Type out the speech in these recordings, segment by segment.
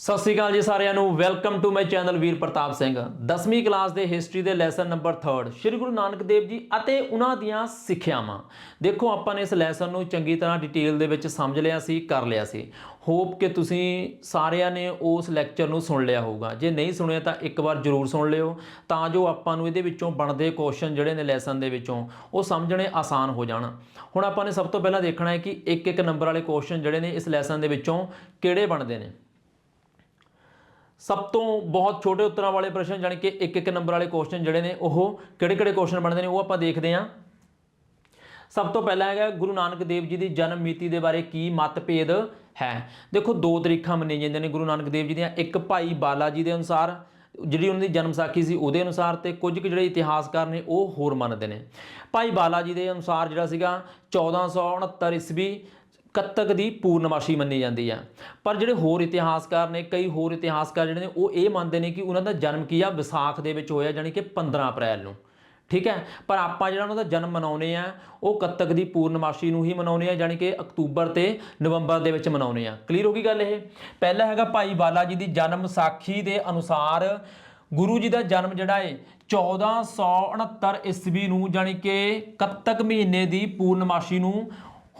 ਸਤਿ ਸ਼੍ਰੀ ਅਕਾਲ ਜੀ ਸਾਰਿਆਂ ਨੂੰ। Welcome to my channel Veer Pratap Singh. 10ਵੀਂ ਕਲਾਸ ਦੇ ਹਿਸਟਰੀ ਦੇ ਲੈਸਨ ਨੰਬਰ 3 ਸ਼੍ਰੀ ਗੁਰੂ ਨਾਨਕ ਦੇਵ ਜੀ ਅਤੇ ਉਹਨਾਂ ਦੀਆਂ ਸਿੱਖਿਆਵਾਂ। ਦੇਖੋ, ਆਪਾਂ ਨੇ ਇਸ ਲੈਸਨ ਨੂੰ ਚੰਗੀ ਤਰ੍ਹਾਂ ਡਿਟੇਲ ਦੇ ਵਿੱਚ ਸਮਝ ਲਿਆ ਸੀ, ਕਰ ਲਿਆ ਸੀ। ਹੋਪ ਕਿ ਤੁਸੀਂ ਸਾਰਿਆਂ ਨੇ ਉਸ ਲੈਕਚਰ ਨੂੰ ਸੁਣ ਲਿਆ ਹੋਊਗਾ। ਜੇ ਨਹੀਂ ਸੁਣਿਆ ਤਾਂ ਇੱਕ ਵਾਰ ਜ਼ਰੂਰ ਸੁਣ ਲਿਓ। ਤਾਂ ਜੋ ਆਪਾਂ ਨੂੰ ਇਹਦੇ ਵਿੱਚੋਂ ਬਣਦੇ ਕੁਐਸਚਨ ਜਿਹੜੇ ਨੇ ਲੈਸਨ ਦੇ ਵਿੱਚੋਂ, ਉਹ ਸਮਝਣੇ ਆਸਾਨ ਹੋ ਜਾਣ। ਹੁਣ ਆਪਾਂ ਨੇ ਸਭ ਤੋਂ ਪਹਿਲਾਂ ਦੇਖਣਾ ਹੈ ਕਿ ਇੱਕ ਇੱਕ ਨੰਬਰ ਵਾਲੇ ਕੁਐਸਚਨ ਜਿਹੜੇ ਨੇ ਇਸ ਲੈਸਨ ਦੇ ਵਿੱਚੋਂ ਕਿਹੜੇ ਬਣਦੇ ਨੇ। ਸਭ ਤੋਂ ਬਹੁਤ ਛੋਟੇ ਉੱਤਰਾਂ ਵਾਲੇ ਪ੍ਰਸ਼ਨ ਜਾਣੀ ਕਿ ਇੱਕ ਇੱਕ ਨੰਬਰ ਵਾਲੇ ਕੁਐਸਚਨ ਜਿਹੜੇ ਨੇ, ਉਹ ਕਿਹੜੇ ਕਿਹੜੇ ਕੁਐਸਚਨ ਬਣਦੇ ਨੇ, ਉਹ ਆਪਾਂ ਦੇਖਦੇ ਹਾਂ। ਸਭ ਤੋਂ ਪਹਿਲਾਂ ਹੈਗਾ ਗੁਰੂ ਨਾਨਕ ਦੇਵ ਜੀ ਦੀ ਜਨਮ ਮਿਤੀ ਦੇ ਬਾਰੇ ਕੀ ਮਤਭੇਦ ਹੈ? ਦੇਖੋ, ਦੋ ਤਰੀਕਾਂ ਮੰਨੀਆਂ ਜਾਂਦੀਆਂ ਨੇ ਗੁਰੂ ਨਾਨਕ ਦੇਵ ਜੀ ਦੀਆਂ। ਇੱਕ ਭਾਈ ਬਾਲਾ ਜੀ ਦੇ ਅਨੁਸਾਰ, ਜਿਹੜੀ ਉਹਨਾਂ ਦੀ ਜਨਮ ਸਾਖੀ ਸੀ ਉਹਦੇ ਅਨੁਸਾਰ ਤੇ ਕੁਝ ਕੁ ਜਿਹੜੇ ਇਤਿਹਾਸਕਾਰ ਨੇ ਉਹ ਹੋਰ ਮੰਨਦੇ ਨੇ। ਭਾਈ ਬਾਲਾ ਜੀ ਦੇ ਅਨੁਸਾਰ ਜਿਹੜਾ ਸੀਗਾ 1469 ਈਸਵੀ ਕੱਤਕ ਦੀ ਪੂਰਨਮਾਸ਼ੀ ਮੰਨੀ ਜਾਂਦੀ ਹੈ ਪਰ ਜਿਹੜੇ ਹੋਰ ਇਤਿਹਾਸਕਾਰ ਨੇ, ਕਈ ਹੋਰ ਇਤਿਹਾਸਕਾਰ ਜਿਹੜੇ ਨੇ, ਉਹ ਇਹ ਮੰਨਦੇ ਨੇ ਕਿ ਉਹਨਾਂ ਦਾ ਜਨਮ ਕੀ ਆ? ਵਿਸਾਖ ਦੇ ਵਿੱਚ ਹੋਇਆ, ਜਾਣੀ ਕਿ 15 ਅਪ੍ਰੈਲ ਨੂੰ। ਠੀਕ ਹੈ? ਪਰ ਆਪਾਂ ਜਿਹੜਾ ਉਹਨਾਂ ਦਾ ਜਨਮ ਮਨਾਉਨੇ ਆ, ਉਹ ਕੱਤਕ ਦੀ ਪੂਰਨਮਾਸ਼ੀ ਨੂੰ ਹੀ ਮਨਾਉਨੇ ਆ, ਜਾਣੀ ਕਿ ਅਕਤੂਬਰ ਤੇ ਨਵੰਬਰ ਦੇ ਵਿੱਚ ਮਨਾਉਨੇ ਆ। ਕਲੀਅਰ ਹੋ ਗਈ ਗੱਲ ਇਹ? ਪਹਿਲਾ ਹੈਗਾ ਭਾਈ ਬਾਲਾ ਜੀ ਦੀ ਜਨਮ ਸਾਖੀ ਦੇ ਅਨੁਸਾਰ ਗੁਰੂ ਜੀ ਦਾ ਜਨਮ ਜਿਹੜਾ ਹੈ 1469 ਈਸਵੀ ਨੂੰ, ਜਾਣੀ ਕਿ ਕੱਤਕ ਮਹੀਨੇ ਦੀ ਪੂਰਨਮਾਸ਼ੀ ਨੂੰ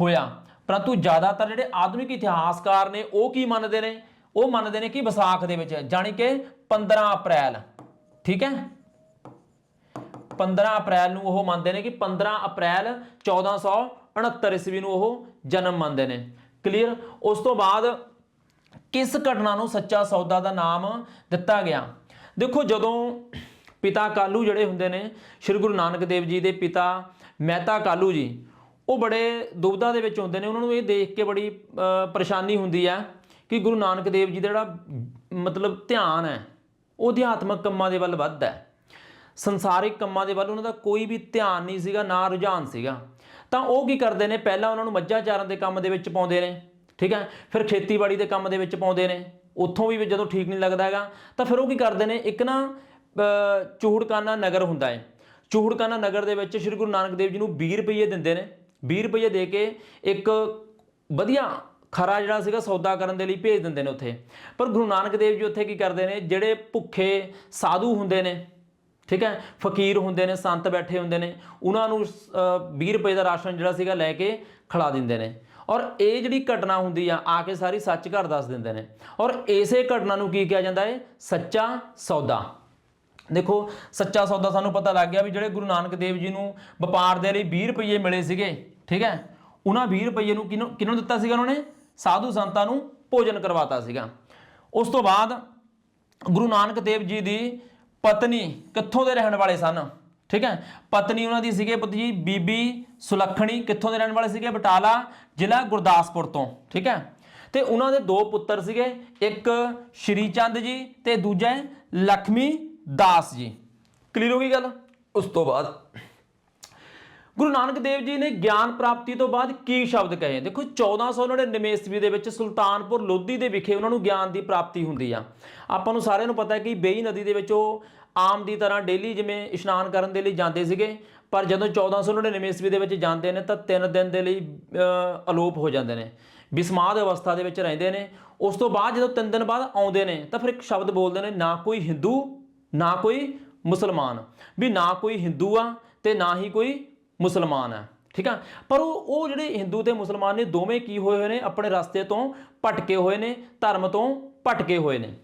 ਹੋਇਆ। ਪਰੰਤੂ ਜ਼ਿਆਦਾਤਰ ਜਿਹੜੇ ਆਧੁਨਿਕ ਇਤਿਹਾਸਕਾਰ ਨੇ, ਉਹ ਕੀ ਮੰਨਦੇ ਨੇ? ਉਹ ਮੰਨਦੇ ਨੇ ਕਿ ਵਿਸਾਖ ਦੇ ਵਿੱਚ, ਜਾਣੀ ਕਿ 15 ਅਪ੍ਰੈਲ, ਠੀਕ ਹੈ? 15 ਅਪ੍ਰੈਲ ਨੂੰ ਉਹ ਮੰਨਦੇ ਨੇ ਕਿ 15 ਅਪ੍ਰੈਲ 1469 ਈਸਵੀ ਨੂੰ ਉਹ ਜਨਮ ਮੰਨਦੇ ਨੇ। ਕਲੀਅਰ ਉਸ ਤੋਂ ਬਾਅਦ ਕਿਸ ਘਟਨਾ ਨੂੰ ਸੱਚਾ ਸੌਦਾ ਦਾ ਨਾਮ ਦਿੱਤਾ ਗਿਆ? ਦੇਖੋ, ਜਦੋਂ ਪਿਤਾ ਕਾਲੂ ਜਿਹੜੇ ਹੁੰਦੇ ਨੇ, ਸ੍ਰੀ ਗੁਰੂ ਨਾਨਕ ਦੇਵ ਜੀ ਦੇ ਪਿਤਾ ਮਹਿਤਾ ਕਾਲੂ ਜੀ ਉਹ ਬੜੇ ਦੁਬਿਧਾ ਦੇ ਵਿੱਚ ਹੁੰਦੇ ਨੇ, ਉਹਨਾਂ ਨੂੰ ਇਹ ਦੇਖ ਕੇ ਬੜੀ ਪਰੇਸ਼ਾਨੀ ਹੁੰਦੀ ਹੈ ਕਿ ਗੁਰੂ ਨਾਨਕ ਦੇਵ ਜੀ ਦਾ ਜਿਹੜਾ, ਮਤਲਬ ਧਿਆਨ ਹੈ, ਉਹ ਅਧਿਆਤਮਕ ਕੰਮਾਂ ਦੇ ਵੱਲ ਵੱਧਦਾ ਹੈ। ਸੰਸਾਰਿਕ ਕੰਮਾਂ ਦੇ ਵੱਲ ਉਹਨਾਂ ਦਾ ਕੋਈ ਵੀ ਧਿਆਨ ਨਹੀਂ ਸੀਗਾ, ਨਾ ਰੁਝਾਨ ਸੀਗਾ। ਤਾਂ ਉਹ ਕੀ ਕਰਦੇ ਨੇ, ਪਹਿਲਾਂ ਉਹਨਾਂ ਨੂੰ ਮੱਝਾਂ ਚਾਰਨ ਦੇ ਕੰਮ ਦੇ ਵਿੱਚ ਪਾਉਂਦੇ ਨੇ, ਠੀਕ ਹੈ? ਫਿਰ ਖੇਤੀਬਾੜੀ ਦੇ ਕੰਮ ਦੇ ਵਿੱਚ ਪਾਉਂਦੇ ਨੇ। ਉੱਥੋਂ ਵੀ ਜਦੋਂ ਠੀਕ ਨਹੀਂ ਲੱਗਦਾ ਹੈਗਾ, ਤਾਂ ਫਿਰ ਉਹ ਕੀ ਕਰਦੇ ਨੇ, ਇੱਕ ਨਾ ਚੂਹੜਕਾਨਾ ਨਗਰ ਹੁੰਦਾ ਹੈ। ਚੂਹੜਕਾਨਾ ਨਗਰ ਦੇ ਵਿੱਚ ਸ੍ਰੀ ਗੁਰੂ ਨਾਨਕ ਦੇਵ ਜੀ ਨੂੰ 20 ਰੁਪਏ ਦਿੰਦੇ ਨੇ। 20 ਰੁਪਏ ਦੇ ਕੇ ਇੱਕ ਵਧੀਆ ਖਰਾ ਜਿਹੜਾ ਸੀਗਾ ਸੌਦਾ ਕਰਨ ਦੇ ਲਈ ਭੇਜ ਦਿੰਦੇ ਨੇ ਉੱਥੇ। ਪਰ ਗੁਰੂ ਨਾਨਕ ਦੇਵ ਜੀ ਉੱਥੇ ਕੀ ਕਰਦੇ ਨੇ? ਜਿਹੜੇ ਭੁੱਖੇ ਸਾਧੂ ਹੁੰਦੇ ਨੇ ਠੀਕ ਹੈ ਫਕੀਰ ਹੁੰਦੇ ਨੇ ਸੰਤ ਬੈਠੇ ਹੁੰਦੇ ਨੇ ਉਹਨਾਂ ਨੂੰ ਅ, 20 ਰੁਪਏ ਦਾ ਰਾਸ਼ਨ ਜਿਹੜਾ ਸੀਗਾ ਲੈ ਕੇ ਖਿਲਾ ਦਿੰਦੇ ਨੇ। ਔਰ ਇਹ ਜਿਹੜੀ ਘਟਨਾ ਹੁੰਦੀ ਆ ਆ ਕੇ ਸਾਰੀ ਸੱਚ ਘਰ ਦੱਸ ਦਿੰਦੇ ਨੇ। ਔਰ ਇਸੇ ਘਟਨਾ ਨੂੰ ਕੀ ਕਿਹਾ ਜਾਂਦਾ ਹੈ? ਸੱਚਾ ਸੌਦਾ। ਦੇਖੋ ਸੱਚਾ ਸੌਦਾ ਸਾਨੂੰ ਪਤਾ ਲੱਗ ਗਿਆ ਵੀ ਜਿਹੜੇ ਗੁਰੂ ਨਾਨਕ ਦੇਵ ਜੀ ਨੂੰ ਵਪਾਰ ਦੇ ਲਈ 20 ਰੁਪਏ ਮਿਲੇ ਸੀਗੇ ਠੀਕ ਹੈ? ਉਹਨਾਂ 20 ਰੁਪਏ ਨੂੰ ਕਿਹਨੂੰ ਕਿਹਨੂੰ ਦਿੱਤਾ ਸੀਗਾ ਉਹਨਾਂ ਨੇ? ਸਾਧੂ ਸੰਤਾਂ ਨੂੰ ਭੋਜਨ ਕਰਵਾਤਾ ਸੀਗਾ। ਉਸ ਤੋਂ ਬਾਅਦ ਗੁਰੂ ਨਾਨਕ ਦੇਵ ਜੀ ਦੀ ਪਤਨੀ ਕਿੱਥੋਂ ਦੇ ਰਹਿਣ ਵਾਲੇ ਸਨ? ਠੀਕ ਹੈ? ਪਤਨੀ ਉਹਨਾਂ ਦੀ ਸੀਗੇ ਪੁੱਤ ਜੀ ਬੀਬੀ ਸੁਲੱਖਣੀ ਕਿੱਥੋਂ ਦੇ ਰਹਿਣ ਵਾਲੇ ਸੀਗੇ? ਬਟਾਲਾ ਜ਼ਿਲ੍ਹਾ ਗੁਰਦਾਸਪੁਰ ਤੋਂ। ਠੀਕ ਹੈ? ਤੇ ਉਹਨਾਂ ਦੇ ਦੋ ਪੁੱਤਰ ਸੀਗੇ, ਇੱਕ ਸ਼੍ਰੀ ਚੰਦ ਜੀ ਤੇ ਦੂਜਾ ਹੈ ਲਖਮੀ ਦਾਸ ਜੀ। ਕਲੀਅਰ ਹੋ ਗਈ ਗੱਲ? ਉਸ ਤੋਂ ਬਾਅਦ ਗੁਰੂ ਨਾਨਕ ਦੇਵ ਜੀ ਨੇ ਗਿਆਨ ਪ੍ਰਾਪਤੀ ਤੋਂ ਬਾਅਦ ਕੀ ਸ਼ਬਦ ਕਹੇ? ਦੇਖੋ 1499 ਈਸਵੀ ਦੇ ਵਿੱਚ ਸੁਲਤਾਨਪੁਰ ਲੋਧੀ ਦੇ ਵਿਖੇ ਉਹਨਾਂ ਨੂੰ ਗਿਆਨ ਦੀ ਪ੍ਰਾਪਤੀ ਹੁੰਦੀ ਆ। ਆਪਾਂ ਨੂੰ ਸਾਰਿਆਂ ਨੂੰ ਪਤਾ ਹੈ ਕਿ ਬੇਈ ਨਦੀ ਦੇ ਵਿੱਚ ਉਹ ਆਮ ਦੀ ਤਰ੍ਹਾਂ ਡੇਲੀ ਜਿਵੇਂ ਇਸ਼ਨਾਨ ਕਰਨ ਦੇ ਲਈ ਜਾਂਦੇ ਸੀਗੇ, ਪਰ ਜਦੋਂ 1499 ਈਸਵੀ ਦੇ ਵਿੱਚ ਜਾਂਦੇ ਨੇ ਤਾਂ 3 ਦਿਨ ਦੇ ਲਈ ਅਲੋਪ ਹੋ ਜਾਂਦੇ ਨੇ, ਬਿਸਮਾਦ ਅਵਸਥਾ ਦੇ ਵਿੱਚ ਰਹਿੰਦੇ ਨੇ। ਉਸ ਤੋਂ ਬਾਅਦ ਜਦੋਂ 3 ਦਿਨ ਬਾਅਦ ਆਉਂਦੇ ਨੇ, ਤਾਂ ਫਿਰ ਇੱਕ ਸ਼ਬਦ ਬੋਲਦੇ ਨੇ, ਨਾ ਕੋਈ ਹਿੰਦੂ, ਨਾ ਕੋਈ ਮੁਸਲਮਾਨ। ਵੀ ਨਾ ਕੋਈ ਹਿੰਦੂ ਆ ਤੇ ਨਾ ਹੀ ਕੋਈ ਮੁਸਲਮਾਨ ਹੈ। ਠੀਕ ਆ? ਪਰ ਉਹ ਉਹ ਜਿਹੜੇ ਹਿੰਦੂ ਤੇ ਮੁਸਲਮਾਨ ਨੇ, ਦੋਵੇਂ ਕੀ ਹੋਏ ਹੋਏ ਨੇ? ਆਪਣੇ ਰਸਤੇ ਤੋਂ ਭਟਕੇ ਹੋਏ ਨੇ, ਧਰਮ ਤੋਂ ਭਟਕੇ ਹੋਏ ਨੇ।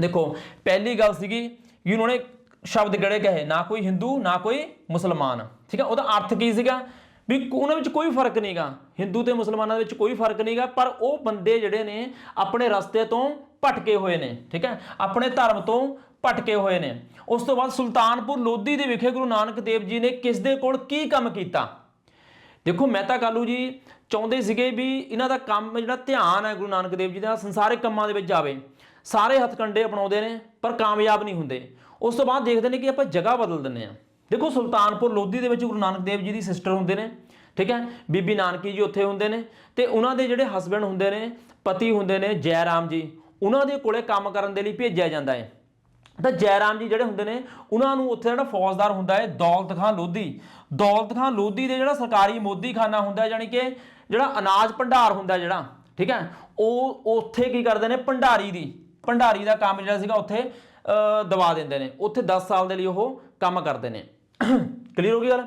ਦੇਖੋ, ਪਹਿਲੀ ਗੱਲ ਸੀਗੀ ਕਿ ਉਹਨਾਂ ਨੇ ਸ਼ਬਦ ਕਿਹੜੇ ਕਹੇ? ਨਾ ਕੋਈ ਹਿੰਦੂ, ਨਾ ਕੋਈ ਮੁਸਲਮਾਨ। ਠੀਕ ਆ? ਉਹਦਾ ਅਰਥ ਕੀ ਸੀਗਾ? ਵੀ ਉਹਨਾਂ ਵਿੱਚ ਕੋਈ ਫ਼ਰਕ ਨਹੀਂਗਾ ਹਿੰਦੂ ਤੇ ਮੁਸਲਮਾਨਾਂ ਦੇ ਵਿੱਚ ਕੋਈ ਫ਼ਰਕ ਨਹੀਂਗਾ ਪਰ ਉਹ ਬੰਦੇ ਜਿਹੜੇ ਨੇ, ਆਪਣੇ ਰਸਤੇ ਤੋਂ ਭਟਕੇ ਹੋਏ ਨੇ, ਠੀਕ ਹੈ? ਆਪਣੇ ਧਰਮ ਤੋਂ ਭਟਕੇ ਹੋਏ ਨੇ। ਉਸ ਤੋਂ ਬਾਅਦ ਸੁਲਤਾਨਪੁਰ ਲੋਧੀ ਦੇ ਵਿਖੇ ਗੁਰੂ ਨਾਨਕ ਦੇਵ ਜੀ ਨੇ ਕਿਸ ਦੇ ਕੋਲ ਕੀ ਕੰਮ ਕੀਤਾ? ਦੇਖੋ ਮਹਿਤਾ ਕਾਲੂ ਜੀ ਚਾਹੁੰਦੇ ਸੀਗੇ ਵੀ ਇਹਨਾਂ ਦਾ ਕੰਮ ਜਿਹੜਾ ਧਿਆਨ ਹੈ ਗੁਰੂ ਨਾਨਕ ਦੇਵ ਜੀ ਦਾ, ਸੰਸਾਰਿਕ ਕੰਮਾਂ ਦੇ ਵਿੱਚ ਜਾਵੇ। ਸਾਰੇ ਹੱਥਕੰਡੇ ਅਪਣਾਉਂਦੇ ਨੇ, ਪਰ ਕਾਮਯਾਬ ਨਹੀਂ ਹੁੰਦੇ। ਉਸ ਤੋਂ ਬਾਅਦ ਦੇਖਦੇ ਨੇ ਕਿ ਆਪਾਂ ਜਗ੍ਹਾ ਬਦਲ ਦਿੰਨੇ ਆ ਦੇਖੋ, ਸੁਲਤਾਨਪੁਰ ਲੋਧੀ ਦੇ ਵਿੱਚ ਗੁਰੂ ਨਾਨਕ ਦੇਵ ਜੀ ਦੀ ਸਿਸਟਰ ਹੁੰਦੇ ਨੇ, ਠੀਕ ਹੈ? ਬੀਬੀ ਨਾਨਕੀ ਜੀ ਉੱਥੇ ਹੁੰਦੇ ਨੇ ਤੇ ਉਹਨਾਂ ਦੇ ਜਿਹੜੇ ਹਸਬੰਡ ਹੁੰਦੇ ਨੇ, ਪਤੀ ਹੁੰਦੇ ਨੇ ਜੈ ਰਾਮ ਜੀ। ਉਹਨਾਂ ਦੇ ਕੋਲੇ ਕੰਮ ਕਰਨ ਦੇ ਲਈ ਭੇਜਿਆ ਜਾਂਦਾ ਹੈ। ਤਾਂ ਜੈਰਾਮ ਜੀ ਜਿਹੜੇ ਹੁੰਦੇ ਨੇ ਉਹਨਾਂ ਨੂੰ ਉੱਥੇ ਜਿਹੜਾ ਫੌਜਦਾਰ ਹੁੰਦਾ ਹੈ ਦੌਲਤ ਖਾਨ ਲੋਧੀ। ਦੌਲਤ ਖਾਨ ਲੋਧੀ ਦੇ ਜਿਹੜਾ ਸਰਕਾਰੀ ਮੋਦੀਖਾਨਾ ਹੁੰਦਾ ਹੈ, ਯਾਨੀ ਕਿ ਜਿਹੜਾ ਅਨਾਜ ਭੰਡਾਰ ਹੁੰਦਾ ਜਿਹੜਾ ਠੀਕ ਹੈ ਉਹ ਉੱਥੇ ਕੀ ਕਰਦੇ ਨੇ ਭੰਡਾਰੀ ਦੀ ਭੰਡਾਰੀ ਦਾ ਕੰਮ ਜਿਹੜਾ ਸੀਗਾ ਉੱਥੇ ਦਵਾ ਦਿੰਦੇ ਨੇ। ਉੱਥੇ 10 ਸਾਲ ਦੇ ਲਈ ਉਹ ਕੰਮ ਕਰਦੇ ਨੇ। ਕਲੀਅਰ ਹੋ ਗਈ ਗੱਲ?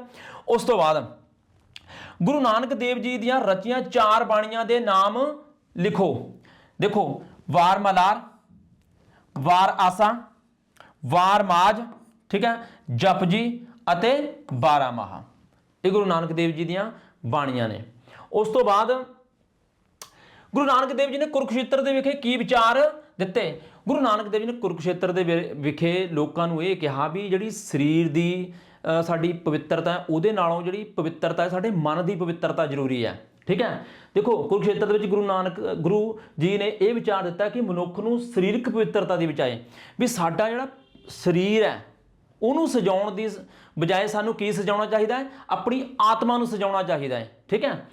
ਉਸ ਤੋਂ ਬਾਅਦ ਗੁਰੂ ਨਾਨਕ ਦੇਵ ਜੀ ਦੀਆਂ ਰਚੀਆਂ ਚਾਰ ਬਾਣੀਆਂ ਦੇ ਨਾਮ ਲਿਖੋ। ਦੇਖੋ ਵਾਰ ਮਲਾਰ ਵਾਰ ਆਸਾ ਵਾਰ ਮਾਜ ਠੀਕ ਹੈ ਜਪਜੀ ਅਤੇ 12 ਮਾਹ। ਇਹ ਗੁਰੂ ਨਾਨਕ ਦੇਵ ਜੀ ਦੀਆਂ ਬਾਣੀਆਂ ਨੇ। ਉਸ ਤੋਂ ਬਾਅਦ ਗੁਰੂ ਨਾਨਕ ਦੇਵ ਜੀ ਨੇ ਕੁਰਕਸ਼ੇਤਰ ਦੇ ਵਿਖੇ ਕੀ ਵਿਚਾਰ ਦਿੱਤੇ? ਗੁਰੂ ਨਾਨਕ ਦੇਵ ਜੀ ਨੇ ਕੁਰਕਸ਼ੇਤਰ ਦੇ ਵਿ- ਵਿਖੇ ਲੋਕਾਂ ਨੂੰ ਇਹ ਕਿਹਾ ਵੀ ਜਿਹੜੀ ਸਰੀਰ ਦੀ ਸਾਡੀ ਪਵਿੱਤਰਤਾ ਹੈ, ਉਹਦੇ ਨਾਲੋਂ ਜਿਹੜੀ ਪਵਿੱਤਰਤਾ ਹੈ ਸਾਡੇ ਮਨ ਦੀ ਪਵਿੱਤਰਤਾ ਜ਼ਰੂਰੀ ਹੈ। ਠੀਕ ਹੈ? ਦੇਖੋ, ਕੁਰੂਕਸ਼ੇਤਰ ਦੇ ਵਿੱਚ ਗੁਰੂ ਨਾਨਕ, ਗੁਰੂ ਜੀ ਨੇ ਇਹ ਵਿਚਾਰ ਦਿੱਤਾ ਕਿ ਮਨੁੱਖ ਨੂੰ ਸਰੀਰਕ ਪਵਿੱਤਰਤਾ ਦੀ ਬਚਾਏ। ਵੀ ਸਾਡਾ ਜਿਹੜਾ ਸਰੀਰ ਹੈ, ਉਹਨੂੰ ਸਜਾਉਣ ਦੀ ਸ- ਬਜਾਏ ਸਾਨੂੰ ਕੀ ਸਜਾਉਣਾ ਚਾਹੀਦਾ ਹੈ? ਆਪਣੀ ਆਤਮਾ ਨੂੰ ਸਜਾਉਣਾ ਚਾਹੀਦਾ ਹੈ। ਠੀਕ ਹੈ?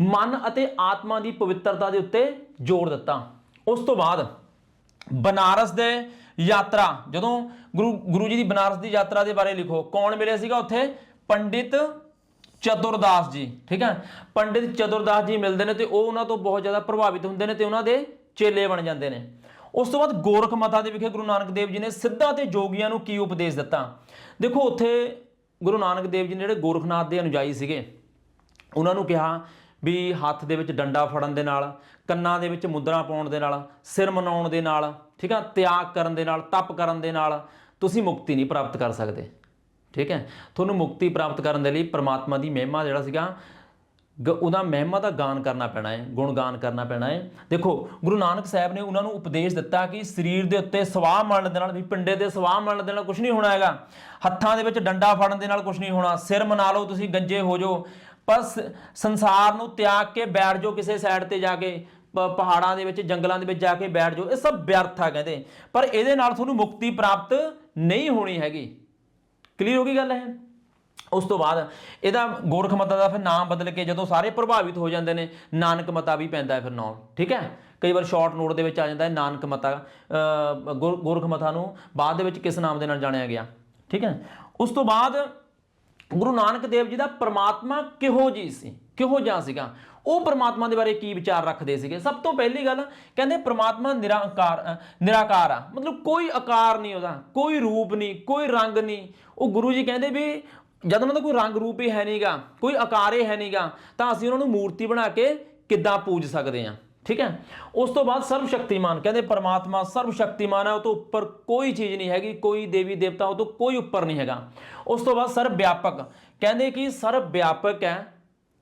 ਮਨ ਅਤੇ ਆਤਮਾ ਦੀ ਪਵਿੱਤਰਤਾ ਦੇ ਉੱਤੇ ਜ਼ੋਰ ਦਿੱਤਾ। ਉਸ ਤੋਂ ਬਾਅਦ ਬਨਾਰਸ ਦੇ ਯਾਤਰਾ, ਜਦੋਂ ਗੁਰੂ ਗੁਰੂ ਜੀ ਦੀ ਬਨਾਰਸ ਦੀ ਯਾਤਰਾ ਦੇ ਬਾਰੇ ਲਿਖੋ, ਕੌਣ ਮਿਲਿਆ ਸੀਗਾ ਉੱਥੇ? ਪੰਡਿਤ ਚਤੁਰਦਾਸ ਜੀ, ਠੀਕ ਹੈ ਪੰਡਿਤ ਚਤੁਰਦਾਸ ਜੀ ਮਿਲਦੇ ਨੇ ਤੇ ਉਹ ਉਹਨਾਂ ਤੋਂ ਬਹੁਤ ਜ਼ਿਆਦਾ ਪ੍ਰਭਾਵਿਤ ਹੁੰਦੇ ਨੇ ਤੇ ਉਹਨਾਂ ਦੇ ਚੇਲੇ ਬਣ ਜਾਂਦੇ ਨੇ। ਉਸ ਤੋਂ ਬਾਅਦ ਗੋਰਖ ਮਤਾ ਦੇ ਵਿਖੇ ਗੁਰੂ ਨਾਨਕ ਦੇਵ ਜੀ ਨੇ ਸਿੱਧਾ ਤੇ ਜੋਗੀਆਂ ਨੂੰ ਕੀ ਉਪਦੇਸ਼ ਦਿੱਤਾ? ਦੇਖੋ, ਉੱਥੇ ਗੁਰੂ ਨਾਨਕ ਦੇਵ ਜੀ ਨੇ ਜਿਹੜੇ ਗੋਰਖਨਾਥ ਦੇ ਅਨੁਜਾਈ ਸੀਗੇ, ਉਹਨਾਂ ਨੂੰ ਕਿਹਾ ਵੀ ਹੱਥ ਦੇ ਵਿੱਚ ਡੰਡਾ ਫੜਨ ਦੇ ਨਾਲ, ਕੰਨਾਂ ਦੇ ਵਿੱਚ ਮੁੰਦਰਾ ਪਾਉਣ ਦੇ ਨਾਲ, ਸਿਰ ਮਨਾਉਣ ਦੇ ਨਾਲ, ਠੀਕ ਆ? ਤਿਆਗ ਕਰਨ ਦੇ ਨਾਲ, ਤਪ ਕਰਨ ਦੇ ਨਾਲ ਤੁਸੀਂ ਮੁਕਤੀ ਨਹੀਂ ਪ੍ਰਾਪਤ ਕਰ ਸਕਦੇ। ਠੀਕ ਹੈ? ਤੁਹਾਨੂੰ ਮੁਕਤੀ ਪ੍ਰਾਪਤ ਕਰਨ ਦੇ ਲਈ ਪ੍ਰਮਾਤਮਾ ਦੀ ਮਹਿਮਾ ਜਿਹੜਾ ਸੀਗਾ, ਗ- ਉਹਦਾ ਮਹਿਮਾ ਦਾ ਗਾਨ ਕਰਨਾ ਪੈਣਾ ਹੈ, ਗੁਣਗਾਨ ਕਰਨਾ ਪੈਣਾ ਹੈ। ਦੇਖੋ, ਗੁਰੂ ਨਾਨਕ ਸਾਹਿਬ ਨੇ ਉਹਨਾਂ ਨੂੰ ਉਪਦੇਸ਼ ਦਿੱਤਾ ਕਿ ਸਰੀਰ ਦੇ ਉੱਤੇ ਸਵਾਹ ਮਲਣ ਦੇ ਨਾਲ, ਵੀ ਪਿੰਡੇ ਦੇ ਸਵਾਹ ਮਲਣ ਦੇ ਨਾਲ ਕੁਝ ਨਹੀਂ ਹੋਣਾ ਹੈਗਾ। ਹੱਥਾਂ ਦੇ ਵਿੱਚ ਡੰਡਾ ਫੜਨ ਦੇ ਨਾਲ ਕੁਝ ਨਹੀਂ ਹੋਣਾ, ਸਿਰ ਮਨਾ ਲਓ, ਤੁਸੀਂ ਗੰਜੇ ਹੋ ਜਾਓ। ਪਰ ਸ- ਸੰਸਾਰ ਨੂੰ ਤਿਆਗ ਕੇ ਬੈਠ ਜਾਓ ਕਿਸੇ ਸਾਈਡ ਤੇ ਜਾ ਕੇ ਪਹਾੜਾਂ ਦੇ ਵਿੱਚ, ਜੰਗਲਾਂ ਦੇ ਵਿੱਚ ਜਾ ਕੇ ਬੈਠ ਜਾਓ, ਇਹ ਸਭ ਵਿਅਰਥ ਆ ਕਹਿੰਦੇ। ਪਰ ਇਹਦੇ ਨਾਲ ਤੁਹਾਨੂੰ ਮੁਕਤੀ ਪ੍ਰਾਪਤ ਨਹੀਂ ਹੋਣੀ ਹੈਗੀ। ਕਲੀਅਰ ਹੋ ਗਈ ਗੱਲ ਹੈ ਉਸ ਤੋਂ ਬਾਅਦ ਇਹਦਾ ਗੋਰਖ ਮਤਾ ਦਾ ਫਿਰ ਨਾਮ ਬਦਲ ਕੇ ਜਦੋਂ ਸਾਰੇ ਪ੍ਰਭਾਵਿਤ ਹੋ ਜਾਂਦੇ ਨੇ ਨਾਨਕ ਮਤਾ ਵੀ ਪੈਂਦਾ ਫਿਰ ਨਾਮ ਠੀਕ ਹੈ? ਕਈ ਵਾਰ ਸ਼ਾਰਟ ਨੋਟ ਦੇ ਵਿੱਚ ਆ ਜਾਂਦਾ ਹੈ ਨਾਨਕ ਮਤਾ ਅਹ, ਗੋਰਖ ਮਤਾ ਨੂੰ ਬਾਅਦ ਦੇ ਵਿੱਚ ਕਿਸ ਨਾਮ ਦੇ ਨਾਲ ਜਾਣਿਆ ਗਿਆ ਠੀਕ ਹੈ? ਉਸ ਤੋਂ ਬਾਅਦ ਗੁਰੂ ਨਾਨਕ ਦੇਵ ਜੀ ਦਾ ਪ੍ਰਮਾਤਮਾ ਕਿਹੋ ਜੀ ਸੀ ਕਿਹੋ ਜਿਹਾ ਸੀਗਾ? ਉਹ ਪ੍ਰਮਾਤਮਾ ਦੇ ਬਾਰੇ ਕੀ ਵਿਚਾਰ ਰੱਖਦੇ ਸੀਗੇ? ਸਭ ਤੋਂ ਪਹਿਲੀ ਗੱਲ ਕਹਿੰਦੇ ਪ੍ਰਮਾਤਮਾ ਨਿਰਾਕਾਰ ਨਿਰਾਕਾਰ ਆ। ਮਤਲਬ ਕੋਈ ਆਕਾਰ ਨਹੀਂ ਉਹਦਾ, ਕੋਈ ਰੂਪ ਨਹੀਂ, ਕੋਈ ਰੰਗ ਨਹੀਂ। ਉਹ ਗੁਰੂ ਜੀ ਕਹਿੰਦੇ ਵੀ ਜਦ ਉਹਨਾਂ ਦਾ ਕੋਈ ਰੰਗ ਰੂਪ ਹੀ ਹੈ ਨਹੀਂਗਾ, ਕੋਈ ਆਕਾਰ ਹੀ ਹੈ ਨਹੀਂਗਾ, ਤਾਂ ਅਸੀਂ ਉਹਨਾਂ ਨੂੰ ਮੂਰਤੀ ਬਣਾ ਕੇ ਕਿੱਦਾਂ ਪੂਜ ਸਕਦੇ ਹਾਂ? ਠੀਕ ਹੈ? ਉਸ ਤੋਂ ਬਾਅਦ ਸਰਵ ਸ਼ਕਤੀਮਾਨ ਕਹਿੰਦੇ ਪਰਮਾਤਮਾ ਸਰਵ ਸ਼ਕਤੀਮਾਨ ਹੈ ਉਹ ਤੋਂ ਉੱਪਰ ਕੋਈ ਚੀਜ਼ ਨਹੀਂ ਹੈਗੀ, ਕੋਈ ਦੇਵੀ ਦੇਵਤਾ ਉਹ ਤੋਂ ਕੋਈ ਉੱਪਰ ਨਹੀਂ ਹੈਗਾ। ਉਸ ਤੋਂ ਬਾਅਦ ਸਰਵ ਵਿਆਪਕ ਕਹਿੰਦੇ ਕਿ ਸਰਵ ਵਿਆਪਕ ਹੈ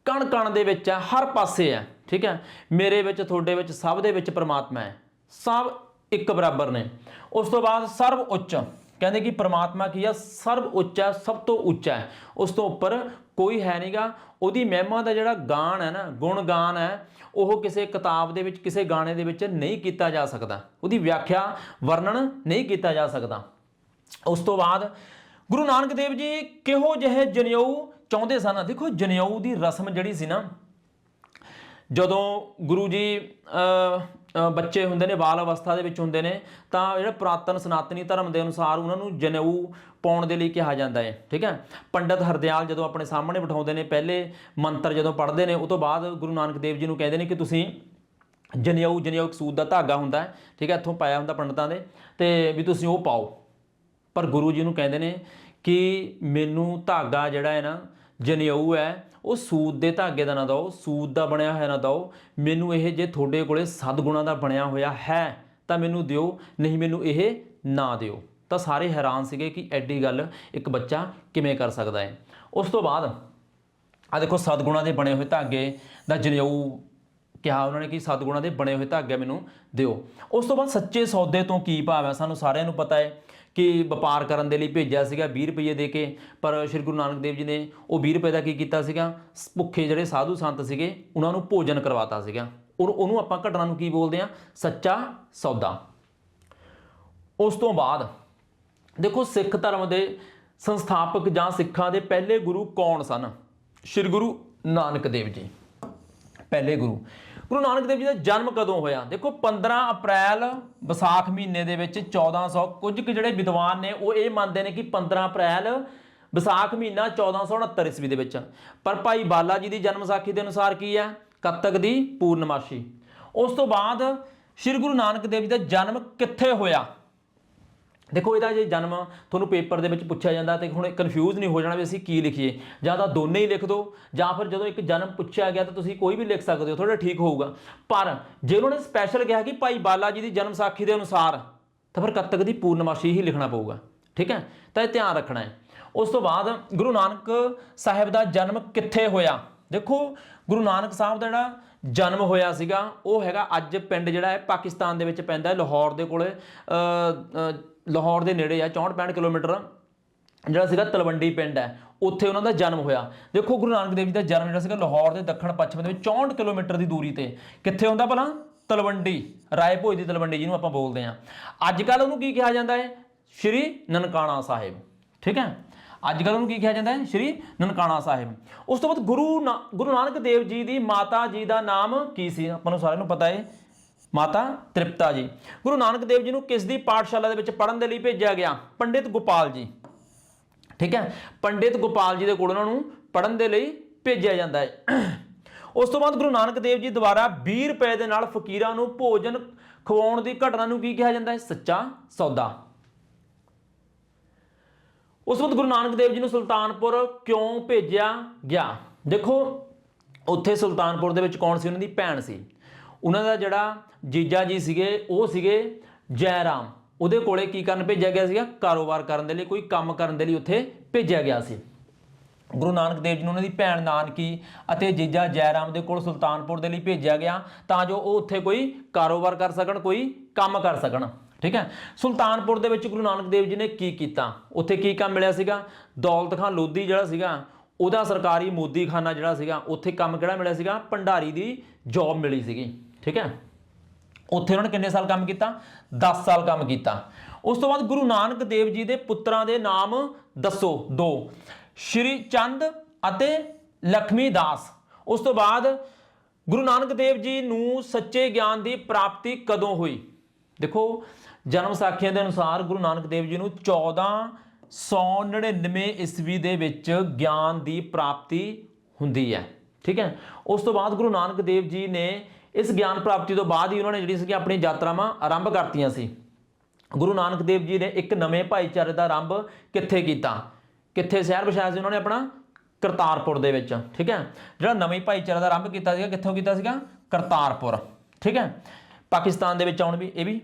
ਕਣ ਕਣ ਦੇ ਵਿੱਚ ਹੈ, ਹਰ ਪਾਸੇ ਹੈ, ਠੀਕ ਹੈ? ਮੇਰੇ ਵਿੱਚ, ਤੁਹਾਡੇ ਵਿੱਚ, ਸਭ ਦੇ ਵਿੱਚ ਪਰਮਾਤਮਾ ਹੈ। ਸਭ ਇੱਕ ਬਰਾਬਰ ਨੇ। ਉਸ ਤੋਂ ਬਾਅਦ ਸਰਵ ਉੱਚ। ਕਹਿੰਦੇ ਕਿ ਪ੍ਰਮਾਤਮਾ ਕੀ ਆ ਸਰਵ ਉੱਚ ਹੈ, ਸਭ ਤੋਂ ਉੱਚਾ ਹੈ। ਉਸ ਤੋਂ ਉੱਪਰ ਕੋਈ ਹੈ ਨਹੀਂਗਾ ਉਹਦੀ ਮਹਿਮਾ ਦਾ ਜਿਹੜਾ ਗਾਣ ਹੈ ਨਾ ਗੁਣ ਗਾਣ ਹੈ, ਉਹ ਕਿਸੇ ਕਿਤਾਬ ਦੇ ਵਿੱਚ, ਕਿਸੇ ਗਾਣੇ ਦੇ ਵਿੱਚ ਨਹੀਂ ਕੀਤਾ ਜਾ ਸਕਦਾ। ਉਹਦੀ ਵਿਆਖਿਆ, ਵਰਣਨ ਨਹੀਂ ਕੀਤਾ ਜਾ ਸਕਦਾ। ਉਸ ਤੋਂ ਬਾਅਦ ਗੁਰੂ ਨਾਨਕ ਦੇਵ ਜੀ ਕਿਹੋ ਜਿਹੇ ਜਨੇਊ ਚਾਹੁੰਦੇ ਸਨ। ਦੇਖੋ, ਜਨੇਊ ਦੀ ਰਸਮ ਜਿਹੜੀ ਸੀ ਨਾ, ਜਦੋਂ ਗੁਰੂ ਜੀ ਬੱਚੇ ਹੁੰਦੇ ਨੇ, ਬਾਲ ਅਵਸਥਾ ਦੇ ਵਿੱਚ ਹੁੰਦੇ ਨੇ, ਤਾਂ ਜਿਹੜਾ ਪੁਰਾਤਨ ਸਨਾਤਨੀ ਧਰਮ ਦੇ ਅਨੁਸਾਰ ਉਹਨਾਂ ਨੂੰ ਜਨੇਊ ਪਾਉਣ ਦੇ ਲਈ ਕਿਹਾ ਜਾਂਦਾ ਹੈ। ਠੀਕ ਹੈ? ਪੰਡਤ ਹਰਦਿਆਲ ਜਦੋਂ ਆਪਣੇ ਸਾਹਮਣੇ ਬਿਠਾਉਂਦੇ ਨੇ, ਪਹਿਲੇ ਮੰਤਰ ਜਦੋਂ ਪੜ੍ਹਦੇ ਨੇ, ਉਹ ਤੋਂ ਬਾਅਦ ਗੁਰੂ ਨਾਨਕ ਦੇਵ ਜੀ ਨੂੰ ਕਹਿੰਦੇ ਨੇ ਕਿ ਤੁਸੀਂ ਜਨੇਊ ਜਨੇਊ ਕਸੂਦ ਦਾ ਧਾਗਾ ਹੁੰਦਾ ਹੈ। ਠੀਕ ਹੈ? ਇੱਥੋਂ ਪਾਇਆ ਹੁੰਦਾ ਪੰਡਤਾਂ ਦੇ, ਤੇ ਵੀ ਤੁਸੀਂ ਉਹ ਪਾਓ। ਪਰ ਗੁਰੂ ਜੀ ਨੂੰ ਕਹਿੰਦੇ ਨੇ ਕਿ ਮੈਨੂੰ ਧਾਗਾ ਜਿਹੜਾ ਹੈ ਨਾ ਜਨੇਊ ਹੈ, ਉਹ ਸੂਤ ਦੇ ਧਾਗੇ ਦਾ ਨਾ ਦਿਓ ਸੂਤ ਦਾ ਬਣਿਆ ਹੋਇਆ ਨਾ ਦਿਓ ਮੈਨੂੰ ਇਹ ਜੇ ਤੁਹਾਡੇ ਕੋਲੇ ਸਦਗੁਣਾਂ ਦਾ ਬਣਿਆ ਹੋਇਆ ਹੈ, ਤਾਂ ਮੈਨੂੰ ਦਿਓ, ਨਹੀਂ ਮੈਨੂੰ ਇਹ ਨਾ ਦਿਓ। ਤਾਂ ਸਾਰੇ ਹੈਰਾਨ ਸੀਗੇ ਕਿ ਐਡੀ ਗੱਲ ਇੱਕ ਬੱਚਾ ਕਿਵੇਂ ਕਰ ਸਕਦਾ ਹੈ। ਉਸ ਤੋਂ ਬਾਅਦ ਆ ਦੇਖੋ ਸਦਗੁਣਾਂ ਦੇ ਬਣੇ ਹੋਏ ਧਾਗੇ ਦਾ ਜਨੇਊ ਕਿਹਾ ਉਹਨਾਂ ਨੇ ਕਿ ਸਤਗੁਣਾਂ ਦੇ ਬਣੇ ਹੋਏ ਧਾਗੇ ਮੈਨੂੰ ਦਿਓ। ਉਸ ਤੋਂ ਬਾਅਦ ਸੱਚੇ ਸੌਦੇ ਤੋਂ ਕੀ ਭਾਵ ਹੈ, ਸਾਨੂੰ ਸਾਰਿਆਂ ਨੂੰ ਪਤਾ ਹੈ ਕਿ ਵਪਾਰ ਕਰਨ ਦੇ ਲਈ ਭੇਜਿਆ ਸੀਗਾ 20 ਰੁਪਏ ਦੇ ਕੇ, ਪਰ ਸ੍ਰੀ ਗੁਰੂ ਨਾਨਕ ਦੇਵ ਜੀ ਨੇ ਉਹ 20 ਰੁਪਏ ਦਾ ਕੀ ਕੀਤਾ ਸੀਗਾ? ਸ- ਭੁੱਖੇ ਜਿਹੜੇ ਸਾਧੂ ਸੰਤ ਸੀਗੇ, ਉਹਨਾਂ ਨੂੰ ਭੋਜਨ ਕਰਵਾਤਾ ਸੀਗਾ। ਔਰ ਉਹਨੂੰ ਆਪਾਂ ਘਟਨਾ ਨੂੰ ਕੀ ਬੋਲਦੇ ਆ ਸੱਚਾ ਸੌਦਾ। ਉਸ ਤੋਂ ਬਾਅਦ ਦੇਖੋ ਸਿੱਖ ਧਰਮ ਦੇ ਸੰਸਥਾਪਕ ਜਾਂ ਸਿੱਖਾਂ ਦੇ ਪਹਿਲੇ ਗੁਰੂ ਕੌਣ ਸਨ? ਸ੍ਰੀ ਗੁਰੂ ਨਾਨਕ ਦੇਵ ਜੀ। ਪਹਿਲੇ ਗੁਰੂ। ਗੁਰੂ ਨਾਨਕ ਦੇਵ ਜੀ ਦਾ ਜਨਮ ਕਦੋਂ ਹੋਇਆ? ਦੇਖੋ 15 ਅਪ੍ਰੈਲ ਵਿਸਾਖ ਮਹੀਨੇ ਦੇ ਵਿੱਚ 1400 ਕੁਝ ਕੁ ਜਿਹੜੇ ਵਿਦਵਾਨ ਨੇ, ਉਹ ਇਹ ਮੰਨਦੇ ਨੇ ਕਿ 15 ਅਪ੍ਰੈਲ ਵਿਸਾਖ ਮਹੀਨਾ 1469 ਈਸਵੀ ਦੇ ਵਿੱਚ। ਪਰ ਭਾਈ ਬਾਲਾ ਜੀ ਦੀ ਜਨਮ ਸਾਖੀ ਦੇ ਅਨੁਸਾਰ ਕੀ ਹੈ? ਕੱਤਕ ਦੀ ਪੂਰਨਮਾਸ਼ੀ। ਉਸ ਤੋਂ ਬਾਅਦ ਸ੍ਰੀ ਗੁਰੂ ਨਾਨਕ ਦੇਵ ਜੀ ਦਾ ਜਨਮ ਕਿੱਥੇ ਹੋਇਆ? ਦੇਖੋ ਇਹਦਾ ਜੇ ਜਨਮ ਤੁਹਾਨੂੰ ਪੇਪਰ ਦੇ ਵਿੱਚ ਪੁੱਛਿਆ ਜਾਂਦਾ ਤੇ ਹੁਣ ਕਨਫਿਊਜ਼ ਨਹੀਂ ਹੋ ਜਾਣਾ ਵੀ ਅਸੀਂ ਕੀ ਲਿਖੀਏ। ਜਾਂ ਤਾਂ ਦੋਨੇ ਹੀ ਲਿਖ ਦਿਓ ਜਾਂ ਫਿਰ ਜਦੋਂ ਇੱਕ ਜਨਮ ਪੁੱਛਿਆ ਗਿਆ ਤਾਂ ਤੁਸੀਂ ਕੋਈ ਵੀ ਲਿਖ ਸਕਦੇ ਹੋ ਥੋੜਾ ਠੀਕ ਹੋਊਗਾ। ਪਰ ਜੇ ਉਹਨਾਂ ਨੇ ਸਪੈਸ਼ਲ ਕਿਹਾ ਕਿ ਭਾਈ ਬਾਲਾ ਜੀ ਦੀ ਜਨਮ ਸਾਖੀ ਦੇ ਅਨੁਸਾਰ, ਤਾਂ ਫਿਰ ਕੱਤਕ ਦੀ ਪੂਰਨਮਾਸ਼ੀ ਹੀ ਲਿਖਣਾ ਪਊਗਾ। ਠੀਕ ਹੈ? ਤਾਂ ਇਹ ਧਿਆਨ ਰੱਖਣਾ ਹੈ। ਉਸ ਤੋਂ ਬਾਅਦ ਗੁਰੂ ਨਾਨਕ ਸਾਹਿਬ ਦਾ ਜਨਮ ਕਿੱਥੇ ਹੋਇਆ? ਦੇਖੋ, ਗੁਰੂ ਨਾਨਕ ਸਾਹਿਬ ਦਾ ਜਿਹੜਾ ਜਨਮ ਹੋਇਆ ਸੀਗਾ, ਉਹ ਹੈਗਾ ਅੱਜ ਪਿੰਡ ਜਿਹੜਾ ਹੈ ਪਾਕਿਸਤਾਨ ਦੇ ਵਿੱਚ ਪੈਂਦਾ ਲਾਹੌਰ ਦੇ ਕੋਲੇ। ਲਾਹੌਰ ਦੇ ਨੇੜੇ ਆ 64 65 ਕਿਲੋਮੀਟਰ, ਜਿਹੜਾ ਸੀਗਾ ਤਲਵੰਡੀ ਪਿੰਡ ਹੈ, ਉੱਥੇ ਉਹਨਾਂ ਦਾ ਜਨਮ ਹੋਇਆ। ਦੇਖੋ ਗੁਰੂ ਨਾਨਕ ਦੇਵ ਜੀ ਦਾ ਜਨਮ ਜਿਹੜਾ ਸੀਗਾ ਲਾਹੌਰ ਦੇ ਦੱਖਣ ਪੱਛਮ ਦੇ ਵਿੱਚ 64 ਕਿਲੋਮੀਟਰ ਦੀ ਦੂਰੀ ਤੇ। ਕਿੱਥੇ ਹੁੰਦਾ ਭਲਾ? ਤਲਵੰਡੀ ਰਾਏ ਭੋਜ ਦੀ ਤਲਵੰਡੀ ਜਿਹਨੂੰ ਆਪਾਂ ਬੋਲਦੇ ਹਾਂ। ਅੱਜ ਕੱਲ ਉਹਨੂੰ ਕੀ ਕਿਹਾ ਜਾਂਦਾ ਹੈ? ਸ਼੍ਰੀ ਨਨਕਾਣਾ ਸਾਹਿਬ। ਠੀਕ ਹੈ? ਅੱਜ ਕੱਲ ਉਹਨੂੰ ਕੀ ਕਿਹਾ ਜਾਂਦਾ ਹੈ? ਸ਼੍ਰੀ ਨਨਕਾਣਾ ਸਾਹਿਬ। ਉਸ ਤੋਂ ਬਾਅਦ ਗੁਰੂ ਨਾ- ਗੁਰੂ ਨਾਨਕ ਦੇਵ ਜੀ ਦੀ ਮਾਤਾ ਜੀ ਦਾ ਨਾਮ ਕੀ ਸੀ? ਆਪਾਂ ਨੂੰ ਸਾਰਿਆਂ ਨੂੰ ਪਤਾ ਹੈ। ਮਾਤਾ ਤ੍ਰਿਪਤਾ ਜੀ। ਗੁਰੂ ਨਾਨਕ ਦੇਵ ਜੀ ਨੂੰ ਕਿਸ ਦੀ ਪਾਠਸ਼ਾਲਾ ਦੇ ਵਿੱਚ ਪੜ੍ਹਨ ਦੇ ਲਈ ਭੇਜਿਆ ਗਿਆ? ਪੰਡਿਤ ਗੋਪਾਲ ਜੀ। ਠੀਕ ਹੈ? ਪੰਡਿਤ ਗੋਪਾਲ ਜੀ ਦੇ ਕੋਲ ਉਹਨਾਂ ਨੂੰ ਪੜਨ ਦੇ ਲਈ ਭੇਜਿਆ ਜਾਂਦਾ ਹੈ। ਉਸ ਤੋਂ ਬਾਅਦ ਗੁਰੂ ਨਾਨਕ ਦੇਵ ਜੀ ਦੁਆਰਾ 20 ਰੁਪਏ ਦੇ ਨਾਲ ਫਕੀਰਾਂ ਨੂੰ ਭੋਜਨ ਖਵਾਉਣ ਦੀ ਘਟਨਾ ਨੂੰ ਕੀ ਕਿਹਾ ਜਾਂਦਾ ਹੈ? ਸੱਚਾ ਸੌਦਾ। ਉਸ ਤੋਂ ਬਾਅਦ ਗੁਰੂ ਨਾਨਕ ਦੇਵ ਜੀ ਨੂੰ ਸੁਲਤਾਨਪੁਰ ਕਿਉਂ ਭੇਜਿਆ ਗਿਆ? ਦੇਖੋ, ਉੱਥੇ ਸੁਲਤਾਨਪੁਰ ਦੇ ਵਿੱਚ ਕੌਣ ਸੀ? ਉਹਨਾਂ ਦੀ ਭੈਣ ਸੀ। ਉਹਨਾਂ ਦਾ ਜਿਹੜਾ ਜੀਜਾ ਜੀ ਸੀਗੇ, ਉਹ ਸੀਗੇ ਜੈਰਾਮ। ਉਹਦੇ ਕੋਲੇ ਕੀ ਕਰਨ ਭੇਜਿਆ ਗਿਆ ਸੀਗਾ? ਕਾਰੋਬਾਰ ਕਰਨ ਦੇ ਲਈ, ਕੋਈ ਕੰਮ ਕਰਨ ਦੇ ਲਈ ਉੱਥੇ ਭੇਜਿਆ ਗਿਆ ਸੀ। ਗੁਰੂ ਨਾਨਕ ਦੇਵ ਜੀ ਨੂੰ ਉਹਨਾਂ ਦੀ ਭੈਣ ਨਾਨਕੀ ਅਤੇ ਜੀਜਾ ਜੈਰਾਮ ਦੇ ਕੋਲ ਸੁਲਤਾਨਪੁਰ ਦੇ ਲਈ ਭੇਜਿਆ ਗਿਆ ਤਾਂ ਜੋ ਉਹ ਉੱਥੇ ਕੋਈ ਕਾਰੋਬਾਰ ਕਰ ਸਕਣ, ਕੋਈ ਕੰਮ ਕਰ ਸਕਣ। ਠੀਕ ਹੈ? ਸੁਲਤਾਨਪੁਰ ਦੇ ਵਿੱਚ ਗੁਰੂ ਨਾਨਕ ਦੇਵ ਜੀ ਨੇ ਕੀ ਕੀਤਾ? ਉੱਥੇ ਕੀ ਕੰਮ ਮਿਲਿਆ ਸੀਗਾ? ਦੌਲਤ ਖਾਨ ਲੋਧੀ ਜਿਹੜਾ ਸੀਗਾ, ਉਹਦਾ ਸਰਕਾਰੀ ਮੋਦੀਖਾਨਾ ਜਿਹੜਾ ਸੀਗਾ, ਉੱਥੇ ਕੰਮ ਕਿਹੜਾ ਮਿਲਿਆ ਸੀਗਾ? ਭੰਡਾਰੀ ਦੀ ਜੌਬ ਮਿਲੀ ਸੀਗੀ। ਠੀਕ ਹੈ? ਉੱਥੇ ਉਹਨਾਂ ਨੇ ਕਿੰਨੇ ਸਾਲ ਕੰਮ ਕੀਤਾ? 10 ਸਾਲ ਕੰਮ ਕੀਤਾ। ਉਸ ਤੋਂ ਬਾਅਦ ਗੁਰੂ ਨਾਨਕ ਦੇਵ ਜੀ ਦੇ ਪੁੱਤਰਾਂ ਦੇ ਨਾਮ ਦੱਸੋ, ਦੋ। ਸ਼੍ਰੀ ਚੰਦ ਅਤੇ ਲਖਮੀ ਦਾਸ। ਉਸ ਤੋਂ ਬਾਅਦ ਗੁਰੂ ਨਾਨਕ ਦੇਵ ਜੀ ਨੂੰ ਸੱਚੇ ਗਿਆਨ ਦੀ ਪ੍ਰਾਪਤੀ ਕਦੋਂ ਹੋਈ? ਦੇਖੋ, ਜਨਮ ਸਾਖੀਆਂ ਦੇ ਅਨੁਸਾਰ ਗੁਰੂ ਨਾਨਕ ਦੇਵ ਜੀ ਨੂੰ 1499 ਈਸਵੀ ਦੇ ਵਿੱਚ ਗਿਆਨ ਦੀ ਪ੍ਰਾਪਤੀ ਹੁੰਦੀ ਹੈ। ਠੀਕ ਹੈ? ਉਸ ਤੋਂ ਬਾਅਦ ਗੁਰੂ ਨਾਨਕ ਦੇਵ ਜੀ ਨੇ ਇਸ ਗਿਆਨ ਪ੍ਰਾਪਤੀ ਤੋਂ ਬਾਅਦ ਹੀ ਉਹਨਾਂ ਨੇ ਜਿਹੜੀ ਸੀ ਆਪਣੀ ਯਾਤਰਾਵਾਂ ਆਰੰਭ ਕਰਤੀਆਂ ਸੀ। ਗੁਰੂ ਨਾਨਕ ਦੇਵ ਜੀ ਨੇ ਇੱਕ ਨਵੇਂ ਭਾਈਚਾਰੇ ਦਾ ਆਰੰਭ ਕਿੱਥੇ ਕੀਤਾ? ਕਿੱਥੇ? ਸ਼ਹਿਰ ਵਸਾਇਆ ਸੀ ਉਹਨਾਂ ਨੇ ਆਪਣਾ ਕਰਤਾਰਪੁਰ ਦੇ ਵਿੱਚ, ਠੀਕ ਹੈ? ਜਿਹੜਾ ਨਵੇਂ ਭਾਈਚਾਰੇ ਦਾ ਆਰੰਭ ਕੀਤਾ ਸੀਗਾ, ਕਿੱਥੋਂ ਕੀਤਾ ਸੀਗਾ? ਕਰਤਾਰਪੁਰ, ਠੀਕ ਹੈ? ਪਾਕਿਸਤਾਨ ਦੇ ਵਿੱਚ ਆਉਣ ਵੀ, ਇਹ ਵੀ।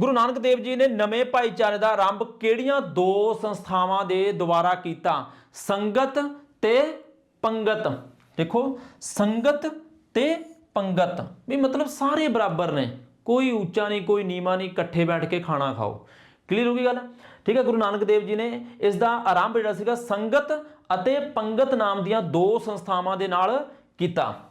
ਗੁਰੂ ਨਾਨਕ ਦੇਵ ਜੀ ਨੇ ਨਵੇਂ ਭਾਈਚਾਰੇ ਦਾ ਆਰੰਭ ਕਿਹੜੀਆਂ ਦੋ ਸੰਸਥਾਵਾਂ ਦੇ ਦੁਆਰਾ ਕੀਤਾ? ਸੰਗਤ ਤੇ ਪੰਗਤ, ਦੇਖੋ, ਸੰਗਤ ਤੇ ਪੰਗਤ। ਵੀ ਮਤਲਬ ਸਾਰੇ ਬਰਾਬਰ ਨੇ। ਕੋਈ ਉੱਚਾ ਨਹੀਂ, ਕੋਈ ਨੀਵਾ ਨਹੀਂ, ਇਕੱਠੇ ਬੈਠ ਕੇ ਖਾਣਾ ਖਾਓ। ਕਲੀਅਰ ਹੋ ਗਈ ਗੱਲ? ਠੀਕ ਹੈ, ਗੁਰੂ ਨਾਨਕ ਦੇਵ ਜੀ ਨੇ ਇਸ ਦਾ ਆਰੰਭ ਜਿਹੜਾ ਸੀਗਾ ਸੰਗਤ ਅਤੇ ਪੰਗਤ ਨਾਮ ਦੀਆਂ ਦੋ ਸੰਸਥਾਵਾਂ ਦੇ ਨਾਲ ਕੀਤਾ।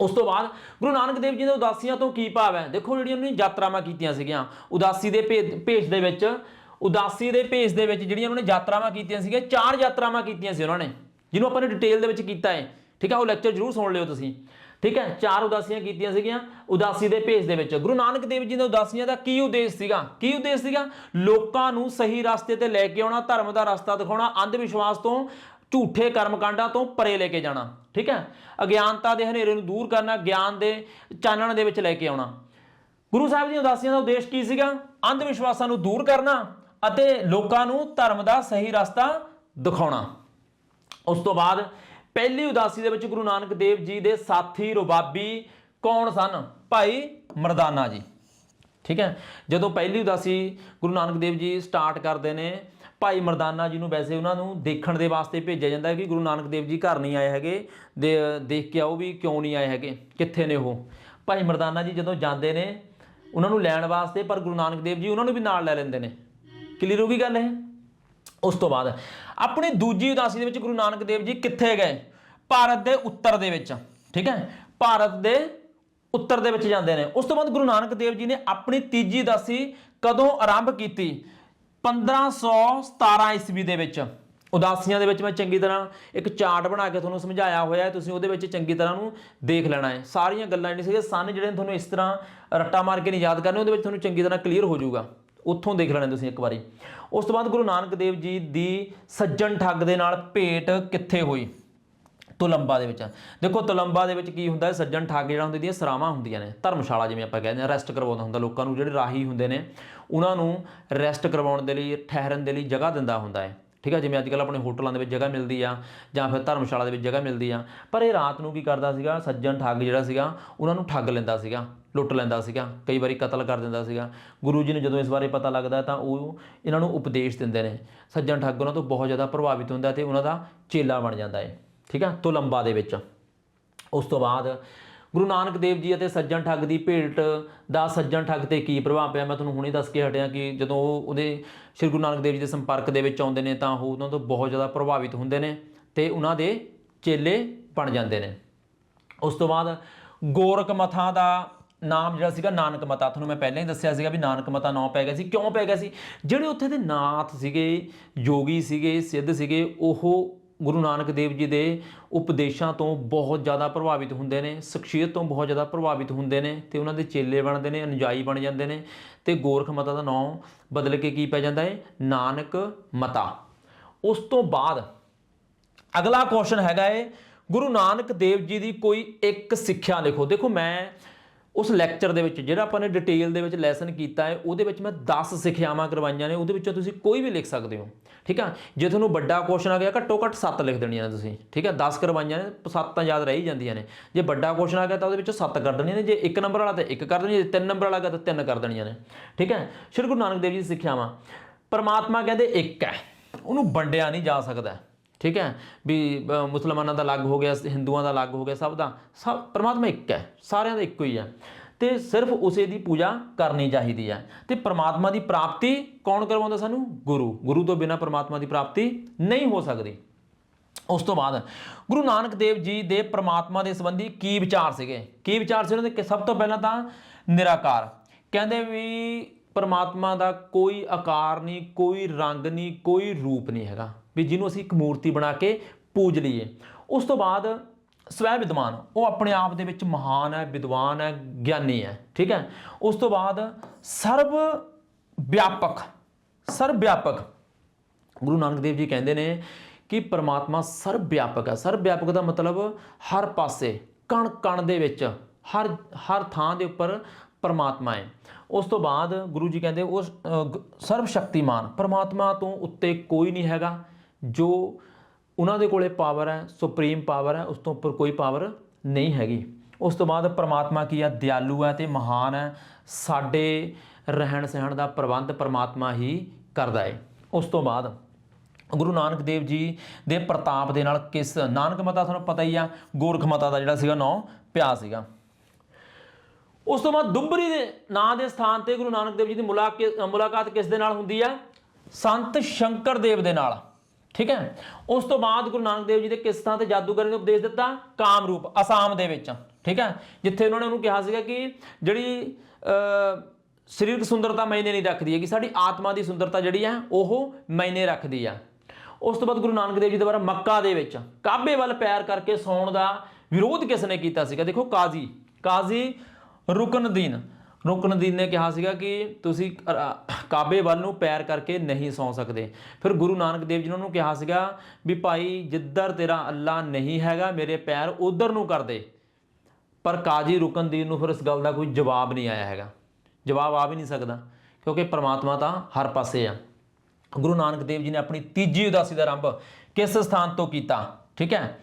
ਉਸ ਤੋਂ ਬਾਅਦ ਗੁਰੂ ਨਾਨਕ ਦੇਵ ਜੀ ਦੇ ਉਦਾਸੀਆਂ ਤੋਂ ਕੀ ਭਾਵ ਹੈ? ਦੇਖੋ ਜਿਹੜੀਆਂ ਉਹਨਾਂ ਨੇ ਯਾਤਰਾਵਾਂ ਕੀਤੀਆਂ ਸੀਗੀਆਂ। ਉਦਾਸੀ ਦੇ ਭੇ- ਭੇਸ ਦੇ ਵਿੱਚ, ਉਦਾਸੀ ਦੇ ਭੇਸ ਦੇ ਵਿੱਚ ਜਿਹੜੀਆਂ ਉਹਨਾਂ ਨੇ ਯਾਤਰਾਵਾਂ ਕੀਤੀਆਂ ਸੀਗੀਆਂ, ਚਾਰ ਯਾਤਰਾਵਾਂ ਕੀਤੀਆਂ ਸੀ ਉਹਨਾਂ ਨੇ। ਜਿਹਨੂੰ ਆਪਾਂ ਨੇ ਡਿਟੇਲ ਦੇ ਵਿੱਚ ਕੀਤਾ ਹੈ। ਠੀਕ ਹੈ, ਉਹ ਲੈਕਚਰ ਜ਼ਰੂਰ ਸੁਣ ਲਿਓ ਤੁਸੀਂ। ਠੀਕ ਹੈ, ਚਾਰ ਉਦਾਸੀਆਂ ਕੀਤੀਆਂ ਸੀਗੀਆਂ ਉਦਾਸੀ ਦੇ ਭੇਸ ਦੇ ਵਿੱਚ। ਗੁਰੂ ਨਾਨਕ ਦੇਵ ਜੀ ਦੇ ਉਦਾਸੀਆਂ ਦਾ ਕੀ ਉਦੇਸ਼ ਸੀਗਾ? ਕੀ ਉਦੇਸ਼ ਸੀਗਾ? ਲੋਕਾਂ ਨੂੰ ਸਹੀ ਰਸਤੇ ਤੇ ਲੈ ਕੇ ਆਉਣਾ, ਧਰਮ ਦਾ ਰਸਤਾ ਦਿਖਾਉਣਾ, ਅੰਧ ਵਿਸ਼ਵਾਸ ਤੋਂ ਝੂਠੇ ਕਰਮਕਾਂਡਾਂ ਤੋਂ ਪਰੇ ਲੈ ਕੇ ਜਾਣਾ। ਠੀਕ ਹੈ, ਅਗਿਆਨਤਾ ਦੇ ਹਨੇਰੇ ਨੂੰ ਦੂਰ ਕਰਨਾ, ਗਿਆਨ ਦੇ ਚਾਨਣ ਦੇ ਵਿੱਚ ਲੈ ਕੇ ਆਉਣਾ। ਗੁਰੂ ਸਾਹਿਬ ਦੀਆਂ ਉਦਾਸੀਆਂ ਦਾ ਉਦੇਸ਼ ਕੀ ਸੀਗਾ? ਅੰਧ ਵਿਸ਼ਵਾਸਾਂ ਨੂੰ ਦੂਰ ਕਰਨਾ ਅਤੇ ਲੋਕਾਂ ਨੂੰ ਧਰਮ ਦਾ ਸਹੀ ਰਸਤਾ ਦਿਖਾਉਣਾ। ਉਸ ਤੋਂ ਬਾਅਦ ਪਹਿਲੀ ਉਦਾਸੀ ਦੇ ਵਿੱਚ ਗੁਰੂ ਨਾਨਕ ਦੇਵ ਜੀ ਦੇ ਸਾਥੀ ਰੁਬਾਬੀ ਕੌਣ ਸਨ? ਭਾਈ ਮਰਦਾਨਾ ਜੀ। ਠੀਕ ਹੈ? ਜਦੋਂ ਪਹਿਲੀ ਉਦਾਸੀ ਗੁਰੂ ਨਾਨਕ ਦੇਵ ਜੀ ਸਟਾਰਟ ਕਰਦੇ ਨੇ, ਭਾਈ ਮਰਦਾਨਾ ਜੀ ਨੂੰ ਵੈਸੇ ਉਹਨਾਂ ਨੂੰ ਦੇਖਣ ਦੇ ਵਾਸਤੇ ਭੇਜਿਆ ਜਾਂਦਾ ਹੈ ਕਿ ਗੁਰੂ ਨਾਨਕ ਦੇਵ ਜੀ ਘਰ ਨਹੀਂ ਆਏ ਹੈਗੇ ਦੇਖ ਕੇ ਆਓ ਵੀ ਕਿਉਂ ਨਹੀਂ ਆਏ ਹੈਗੇ, ਕਿੱਥੇ ਨੇ ਉਹ? ਭਾਈ ਮਰਦਾਨਾ ਜੀ ਜਦੋਂ ਜਾਂਦੇ ਨੇ, ਉਹਨਾਂ ਨੂੰ ਲੈਣ ਵਾਸਤੇ, ਪਰ ਗੁਰੂ ਨਾਨਕ ਦੇਵ ਜੀ ਉਹਨਾਂ ਨੂੰ ਵੀ ਨਾਲ ਲੈ ਲੈਂਦੇ ਨੇ। ਕਲੀਅਰ ਹੋ ਗਈ ਗੱਲ ਇਹ? ਉਸ ਤੋਂ ਬਾਅਦ ਆਪਣੀ ਦੂਜੀ ਉਦਾਸੀ ਦੇ ਵਿੱਚ ਗੁਰੂ ਨਾਨਕ ਦੇਵ ਜੀ ਕਿੱਥੇ ਗਏ? ਭਾਰਤ ਦੇ ਉੱਤਰ ਦੇ ਵਿੱਚ, ਠੀਕ ਹੈ? ਭਾਰਤ ਦੇ ਉੱਤਰ ਦੇ ਵਿੱਚ ਜਾਂਦੇ ਨੇ। ਉਸ ਤੋਂ ਬਾਅਦ ਗੁਰੂ ਨਾਨਕ ਦੇਵ ਜੀ ਨੇ ਆਪਣੀ ਤੀਜੀ ਉਦਾਸੀ ਕਦੋਂ ਆਰੰਭ ਕੀਤੀ? 1517 ਈਸਵੀ ਦੇ ਵਿੱਚ। ਉਦਾਸੀਆਂ ਦੇ ਵਿੱਚ ਮੈਂ ਚੰਗੀ ਤਰ੍ਹਾਂ ਇੱਕ ਚਾਰਟ ਬਣਾ ਕੇ ਤੁਹਾਨੂੰ ਸਮਝਾਇਆ ਹੋਇਆ ਹੈ। ਤੁਸੀਂ ਉਹਦੇ ਵਿੱਚ ਚੰਗੀ ਤਰ੍ਹਾਂ ਨੂੰ ਦੇਖ ਲੈਣਾ ਹੈ। ਸਾਰੀਆਂ ਗੱਲਾਂ ਜਿਹੜੀਆਂ ਸੀਗੇ ਸਨ ਜਿਹੜੇ ਤੁਹਾਨੂੰ ਇਸ ਤਰ੍ਹਾਂ ਰੱਟਾ ਮਾਰ ਕੇ ਨਹੀਂ ਯਾਦ ਕਰਨੇ, ਉਹਦੇ ਵਿੱਚ ਤੁਹਾਨੂੰ ਚੰਗੀ ਤਰ੍ਹਾਂ ਕਲੀਅਰ ਹੋ ਜਾਊਗਾ। ਉੱਥੋਂ ਦੇਖ ਲੈਣਾ ਤੁਸੀਂ ਇੱਕ ਵਾਰੀ। ਉਸ ਤੋਂ ਬਾਅਦ ਗੁਰੂ ਨਾਨਕ ਦੇਵ ਜੀ ਦੀ ਸੱਜਣ ਠੱਗ ਦੇ ਨਾਲ ਭੇਟ ਕਿੱਥੇ ਹੋਈ? ਤੁਲੰਬਾ ਦੇ ਵਿੱਚ। ਦੇਖੋ, ਤੁਲੰਬਾ ਦੇ ਵਿੱਚ ਕੀ ਹੁੰਦਾ ਹੈ? ਸੱਜਣ ਠੱਗ ਜਿਹੜਾ ਹੁੰਦੇ ਦੀਆਂ ਸਰਾਵਾਂ ਹੁੰਦੀਆਂ ਨੇ। ਧਰਮਸ਼ਾਲਾ ਜਿਵੇਂ ਆਪਾਂ ਕਹਿੰਦੇ ਆ ਰੈਸਟ ਕਰਵਾਉਂਦਾ ਹੁੰਦਾ ਲੋਕਾਂ ਨੂੰ, ਜਿਹੜੇ ਰਾਹੀ ਹੁੰਦੇ ਨੇ, ਉਹਨਾਂ ਨੂੰ ਰੈਸਟ ਕਰਵਾਉਣ ਦੇ ਲਈ, ਠਹਿਰਨ ਦੇ ਲਈ ਜਗ੍ਹਾ ਦਿੰਦਾ ਹੁੰਦਾ ਹੈ। ਠੀਕ ਹੈ, ਜਿਵੇਂ ਅੱਜ ਕੱਲ੍ਹ ਆਪਣੇ ਹੋਟਲਾਂ ਦੇ ਵਿੱਚ ਜਗ੍ਹਾ ਮਿਲਦੀ ਆ, ਜਾਂ ਫਿਰ ਧਰਮਸ਼ਾਲਾ ਦੇ ਵਿੱਚ ਜਗ੍ਹਾ ਮਿਲਦੀ ਆ। ਪਰ ਇਹ ਰਾਤ ਨੂੰ ਕੀ ਕਰਦਾ ਸੀਗਾ? ਸੱਜਣ ਠੱਗ ਜਿਹੜਾ ਸੀਗਾ, ਉਹਨਾਂ ਨੂੰ ਠੱਗ ਲੈਂਦਾ ਸੀਗਾ। ਲੁੱਟ ਲੈਂਦਾ ਸੀਗਾ, ਕਈ ਵਾਰੀ ਕਤਲ ਕਰ ਦਿੰਦਾ ਸੀਗਾ। ਗੁਰੂ ਜੀ ਨੂੰ ਜਦੋਂ ਇਸ ਬਾਰੇ ਪਤਾ ਲੱਗਦਾ ਤਾਂ ਉਹ ਇਹਨਾਂ ਨੂੰ ਉਪਦੇਸ਼ ਦਿੰਦੇ ਨੇ। ਸੱਜਣ ਠੱਗ ਉਹਨਾਂ ਤੋਂ ਬਹੁਤ ਜ਼ਿਆਦਾ ਪ੍ਰਭਾਵਿਤ ਹੁੰਦਾ ਤੇ ਉਹਨਾਂ ਦਾ ਚੇਲਾ ਬਣ ਜਾਂਦਾ ਹੈ ਠੀਕ ਆ? ਤੁਲੰਬਾ ਦੇ ਵਿੱਚ। ਉਸ ਤੋਂ ਬਾਅਦ ਗੁਰੂ ਨਾਨਕ ਦੇਵ ਜੀ ਅਤੇ ਸੱਜਣ ਠੱਗ ਦੀ ਭੇਟ ਦਾ ਸੱਜਣ ਠੱਗ ਤੇ ਕੀ ਪ੍ਰਭਾਵ ਪਿਆ? ਮੈਂ ਤੁਹਾਨੂੰ ਹੁਣੇ ਦੱਸ ਕੇ ਹਟਿਆ ਕਿ ਜਦੋਂ ਉਹ ਉਹਦੇ ਸ੍ਰੀ ਗੁਰੂ ਨਾਨਕ ਦੇਵ ਜੀ ਦੇ ਸੰਪਰਕ ਦੇ ਵਿੱਚ ਆਉਂਦੇ ਨੇ ਤਾਂ ਉਹ ਉਹਨਾਂ ਤੋਂ ਬਹੁਤ ਜ਼ਿਆਦਾ ਪ੍ਰਭਾਵਿਤ ਹੁੰਦੇ ਨੇ ਤੇ ਉਹਨਾਂ ਦੇ ਚੇਲੇ ਬਣ ਜਾਂਦੇ ਨੇ। ਉਸ ਤੋਂ ਬਾਅਦ ਗੋਰਖ ਮਥਾ ਦਾ ਨਾਮ ਜਿਹੜਾ ਸੀਗਾ ਨਾਨਕ ਮਤਾ। ਤੁਹਾਨੂੰ ਮੈਂ ਪਹਿਲਾਂ ਹੀ ਦੱਸਿਆ ਸੀਗਾ ਵੀ ਨਾਨਕ ਮਤਾ ਨਾਂ ਪੈ ਗਿਆ ਸੀ। ਕਿਉਂ ਪੈ ਗਿਆ ਸੀ? ਜਿਹੜੇ ਉੱਥੇ ਦੇ ਨਾਥ ਸੀਗੇ, ਯੋਗੀ ਸੀਗੇ, ਸਿੱਧ ਸੀਗੇ, ਉਹ ਗੁਰੂ ਨਾਨਕ ਦੇਵ ਜੀ ਦੇ ਉਪਦੇਸ਼ਾਂ ਤੋਂ ਬਹੁਤ ਜ਼ਿਆਦਾ ਪ੍ਰਭਾਵਿਤ ਹੁੰਦੇ ਨੇ, ਸ਼ਖਸੀਅਤ ਤੋਂ ਬਹੁਤ ਜ਼ਿਆਦਾ ਪ੍ਰਭਾਵਿਤ ਹੁੰਦੇ ਨੇ ਤੇ ਉਹਨਾਂ ਦੇ ਚੇਲੇ ਬਣਦੇ ਨੇ, ਅਨੁਜਾਈ ਬਣ ਜਾਂਦੇ ਨੇ ਤੇ ਗੋਰਖ ਮਤਾ ਦਾ ਨਾਮ ਬਦਲ ਕੇ ਕੀ ਪੈ ਜਾਂਦਾ ਹੈ? ਨਾਨਕ ਮਤਾ। ਉਸ ਤੋਂ ਬਾਅਦ ਅਗਲਾ ਕੁਐਸਚਨ ਹੈਗਾ ਏ, ਗੁਰੂ ਨਾਨਕ ਦੇਵ ਜੀ ਦੀ ਕੋਈ ਇੱਕ ਸਿੱਖਿਆ ਲਿਖੋ। ਦੇਖੋ ਮੈਂ ਉਸ ਲੈਕਚਰ ਦੇ ਵਿੱਚ ਜਿਹੜਾ ਆਪਾਂ ਨੇ ਡਿਟੇਲ ਦੇ ਵਿੱਚ ਲੈਸਨ ਕੀਤਾ ਹੈ, ਉਹਦੇ ਵਿੱਚ ਮੈਂ 10 ਸਿੱਖਿਆਵਾਂ ਕਰਵਾਈਆਂ ਨੇ, ਉਹਦੇ ਵਿੱਚੋਂ ਤੁਸੀਂ ਕੋਈ ਵੀ ਲਿਖ ਸਕਦੇ ਹੋ, ਠੀਕ ਆ? ਜੇ ਤੁਹਾਨੂੰ ਵੱਡਾ ਕੁਐਸਚਨ ਆ ਗਿਆ, ਘੱਟੋ ਘੱਟ 7 ਲਿਖ ਦੇਣੀਆਂ ਨੇ ਤੁਸੀਂ, ਠੀਕ ਆ? 10 ਕਰਵਾਈਆਂ ਨੇ 7 ਤਾਂ ਯਾਦ ਰਹੀ ਜਾਂਦੀਆਂ ਨੇ। ਜੇ ਵੱਡਾ ਕੁਐਸਚਨ ਆ ਗਿਆ, ਤਾਂ ਉਹਦੇ ਵਿੱਚੋਂ 7 ਕਰ ਦੇਣੀਆਂ ਨੇ, ਜੇ 1 ਨੰਬਰ ਵਾਲਾ ਤਾਂ 1 ਕਰ ਦੇਣੀ, ਜੇ 3 ਨੰਬਰ ਵਾਲਾ ਗਿਆ ਤਾਂ 3 ਕਰ ਦੇਣੀਆਂ ਨੇ, ਠੀਕ ਹੈ ਸ਼੍ਰੀ ਗੁਰੂ ਨਾਨਕ ਦੇਵ ਜੀ ਸਿੱਖਿਆਵਾਂ, ਪਰਮਾਤਮਾ ਕਹਿੰਦੇ ਇੱਕ ਹੈ, ਉਹਨੂੰ ਵੰਡਿਆ ਨਹੀਂ ਜਾ ਸਕਦਾ। ਠੀਕ ਹੈ? ਵੀ ਮੁਸਲਮਾਨਾਂ ਦਾ ਅਲੱਗ ਹੋ ਗਿਆ, ਹਿੰਦੂਆਂ ਦਾ ਅਲੱਗ ਹੋ ਗਿਆ, ਸਭ ਦਾ। ਸਭ, ਪਰਮਾਤਮਾ ਇੱਕ ਹੈ, ਸਾਰਿਆਂ ਦਾ ਇੱਕੋ ਹੀ ਹੈ। ਤੇ ਸਿਰਫ ਉਸੇ ਦੀ ਪੂਜਾ ਕਰਨੀ ਚਾਹੀਦੀ ਹੈ। ਤੇ ਪਰਮਾਤਮਾ ਦੀ ਪ੍ਰਾਪਤੀ ਕੌਣ ਕਰਵਾਉਂਦਾ ਸਾਨੂੰ? ਗੁਰੂ। ਗੁਰੂ ਤੋਂ ਬਿਨਾ ਪਰਮਾਤਮਾ ਦੀ ਪ੍ਰਾਪਤੀ ਨਹੀਂ ਹੋ ਸਕਦੀ। ਉਸ ਤੋਂ ਬਾਅਦ, ਗੁਰੂ ਨਾਨਕ ਦੇਵ ਜੀ ਦੇ ਪਰਮਾਤਮਾ ਦੇ ਸੰਬੰਧੀ ਕੀ ਵਿਚਾਰ ਸੀਗੇ? ਕੀ ਵਿਚਾਰ ਸੀ ਉਹਨਾਂ ਦੇ? ਕਿ ਸਭ ਤੋਂ ਪਹਿਲਾਂ ਤਾਂ ਨਿਰਾਕਾਰ। ਕਹਿੰਦੇ ਵੀ ਪਰਮਾਤਮਾ ਦਾ ਕੋਈ ਆਕਾਰ ਨਹੀਂ, ਕੋਈ ਰੰਗ ਨਹੀਂ, ਕੋਈ ਰੂਪ ਨਹੀਂ ਹੈਗਾ। ਵੀ ਜਿਹਨੂੰ ਅਸੀਂ ਇੱਕ ਮੂਰਤੀ ਬਣਾ ਕੇ ਪੂਜ ਲਈਏ। ਉਸ ਤੋਂ ਬਾਅਦ ਸਵੈ ਵਿਦਵਾਨ, ਉਹ ਆਪਣੇ ਆਪ ਦੇ ਵਿੱਚ ਮਹਾਨ ਹੈ, ਵਿਦਵਾਨ ਹੈ, ਗਿਆਨੀ ਹੈ, ਠੀਕ ਹੈ। ਉਸ ਤੋਂ ਬਾਅਦ ਸਰਵ ਵਿਆਪਕ ਸਰਬ ਵਿਆਪਕ। ਗੁਰੂ ਨਾਨਕ ਦੇਵ ਜੀ ਕਹਿੰਦੇ ਨੇ ਕਿ ਪਰਮਾਤਮਾ ਸਰਬ ਵਿਆਪਕ ਹੈ। ਸਰਵ ਵਿਆਪਕ ਦਾ ਮਤਲਬ ਹਰ ਪਾਸੇ ਕਣ ਕਣ ਦੇ ਵਿੱਚ, ਹਰ ਹਰ ਥਾਂ ਦੇ ਉੱਪਰ ਪਰਮਾਤਮਾ ਹੈ। ਉਸ ਤੋਂ ਬਾਅਦ ਗੁਰੂ ਜੀ ਕਹਿੰਦੇ ਉਹ ਸਰਵ ਸ਼ਕਤੀਮਾਨ ਪਰਮਾਤਮਾ ਤੋਂ ਉੱਤੇ ਕੋਈ ਨਹੀਂ ਹੈਗਾ। ਜੋ ਉਹਨਾਂ ਦੇ ਕੋਲੇ ਪਾਵਰ ਹੈ ਸੁਪਰੀਮ ਪਾਵਰ ਹੈ, ਉਸ ਤੋਂ ਉੱਪਰ ਕੋਈ ਪਾਵਰ ਨਹੀਂ ਹੈਗੀ। ਉਸ ਤੋਂ ਬਾਅਦ ਪਰਮਾਤਮਾ ਕੀ ਆ ਦਿਆਲੂ ਹੈ ਤੇ ਮਹਾਨ ਹੈ। ਸਾਡੇ ਰਹਿਣ ਸਹਿਣ ਦਾ ਪ੍ਰਬੰਧ ਪਰਮਾਤਮਾ ਹੀ ਕਰਦਾ ਹੈ। ਉਸ ਤੋਂ ਬਾਅਦ ਗੁਰੂ ਨਾਨਕ ਦੇਵ ਜੀ ਦੇ ਪ੍ਰਤਾਪ ਦੇ ਨਾਲ ਕਿਸ, ਨਾਨਕ ਮਤਾ ਤੁਹਾਨੂੰ ਪਤਾ ਹੀ ਆ, ਗੋਰਖ ਮਤਾ ਦਾ ਜਿਹੜਾ ਸੀਗਾ ਨਾਂ ਪਿਆ ਸੀਗਾ। ਉਸ ਤੋਂ ਬਾਅਦ ਦੁੰਬਰੀ ਦੇ ਨਾਂ ਦੇ ਸਥਾਨ ਤੇ ਗੁਰੂ ਨਾਨਕ ਦੇਵ ਜੀ ਦੀ ਮੁਲਾਕਾਤ ਮੁਲਾਕਾਤ ਕਿਸ ਦੇ ਨਾਲ ਹੁੰਦੀ ਹੈ? ਸੰਤ ਸ਼ੰਕਰ ਦੇਵ ਦੇ ਨਾਲ। ਠੀਕ ਹੈ? ਉਸ ਤੋਂ ਬਾਅਦ ਗੁਰੂ ਨਾਨਕ ਦੇਵ ਜੀ ਦੇ ਕਿਸ ਥਾਂ ਤੇ ਜਾਦੂਗਰ ਨੇ ਉਪਦੇਸ਼ ਦਿੱਤਾ? ਕਾਮਰੂਪ ਅਸਾਮ ਦੇ ਵਿੱਚ। ਠੀਕ ਹੈ? ਜਿੱਥੇ ਉਹਨਾਂ ਨੇ ਉਹਨੂੰ ਕਿਹਾ ਸੀਗਾ ਕਿ ਜਿਹੜੀ ਸਰੀਰਕ ਸੁੰਦਰਤਾ ਮਾਇਨੇ ਨਹੀਂ ਰੱਖਦੀ ਹੈ ਕਿ ਸਾਡੀ ਆਤਮਾ ਦੀ ਸੁੰਦਰਤਾ ਜਿਹੜੀ ਹੈ, ਉਹ ਮਾਇਨੇ ਰੱਖਦੀ ਆ ਉਸ ਤੋਂ ਬਾਅਦ ਗੁਰੂ ਨਾਨਕ ਦੇਵ ਜੀ ਦੁਆਰਾ ਮੱਕਾ ਦੇ ਵਿੱਚ। ਕਾਬੇ ਵੱਲ ਪੈਰ ਕਰਕੇ ਸੌਣ ਦਾ ਵਿਰੋਧ ਕਿਸ ਨੇ ਕੀਤਾ ਸੀਗਾ? ਦੇਖੋ ਕਾਜ਼ੀ। ਕਾਜ਼ੀ ਰੁਕਨਦੀਨ ਰੁਕਨਦੀਨ ਨੇ ਕਿਹਾ ਸੀਗਾ ਕਿ ਤੁਸੀਂ ਕਾਬੇ ਵੱਲ ਨੂੰ ਪੈਰ ਕਰਕੇ ਨਹੀਂ ਸੌ ਸਕਦੇ। ਫਿਰ ਗੁਰੂ ਨਾਨਕ ਦੇਵ ਜੀ ਨੇ ਉਹਨੂੰ ਕਿਹਾ ਸੀਗਾ ਵੀ ਭਾਈ, ਜਿੱਧਰ ਤੇਰਾ ਅੱਲਾ ਨਹੀਂ ਹੈਗਾ, ਮੇਰੇ ਪੈਰ ਉਧਰ ਨੂੰ ਕਰ ਦੇ। ਪਰ ਕਾਜੀ ਰੁਕਨਦੀਨ ਨੂੰ ਫਿਰ ਇਸ ਗੱਲ ਦਾ ਕੋਈ ਜਵਾਬ ਨਹੀਂ ਆਇਆ ਹੈਗਾ। ਜਵਾਬ ਆ ਵੀ ਨਹੀਂ ਸਕਦਾ, ਕਿਉਂਕਿ ਪ੍ਰਮਾਤਮਾ ਤਾਂ ਹਰ ਪਾਸੇ ਆ। ਗੁਰੂ ਨਾਨਕ ਦੇਵ ਜੀ ਨੇ ਆਪਣੀ ਤੀਜੀ ਉਦਾਸੀ ਦਾ ਆਰੰਭ ਕਿਸ ਸਥਾਨ ਤੋਂ ਕੀਤਾ? ਠੀਕ ਹੈ?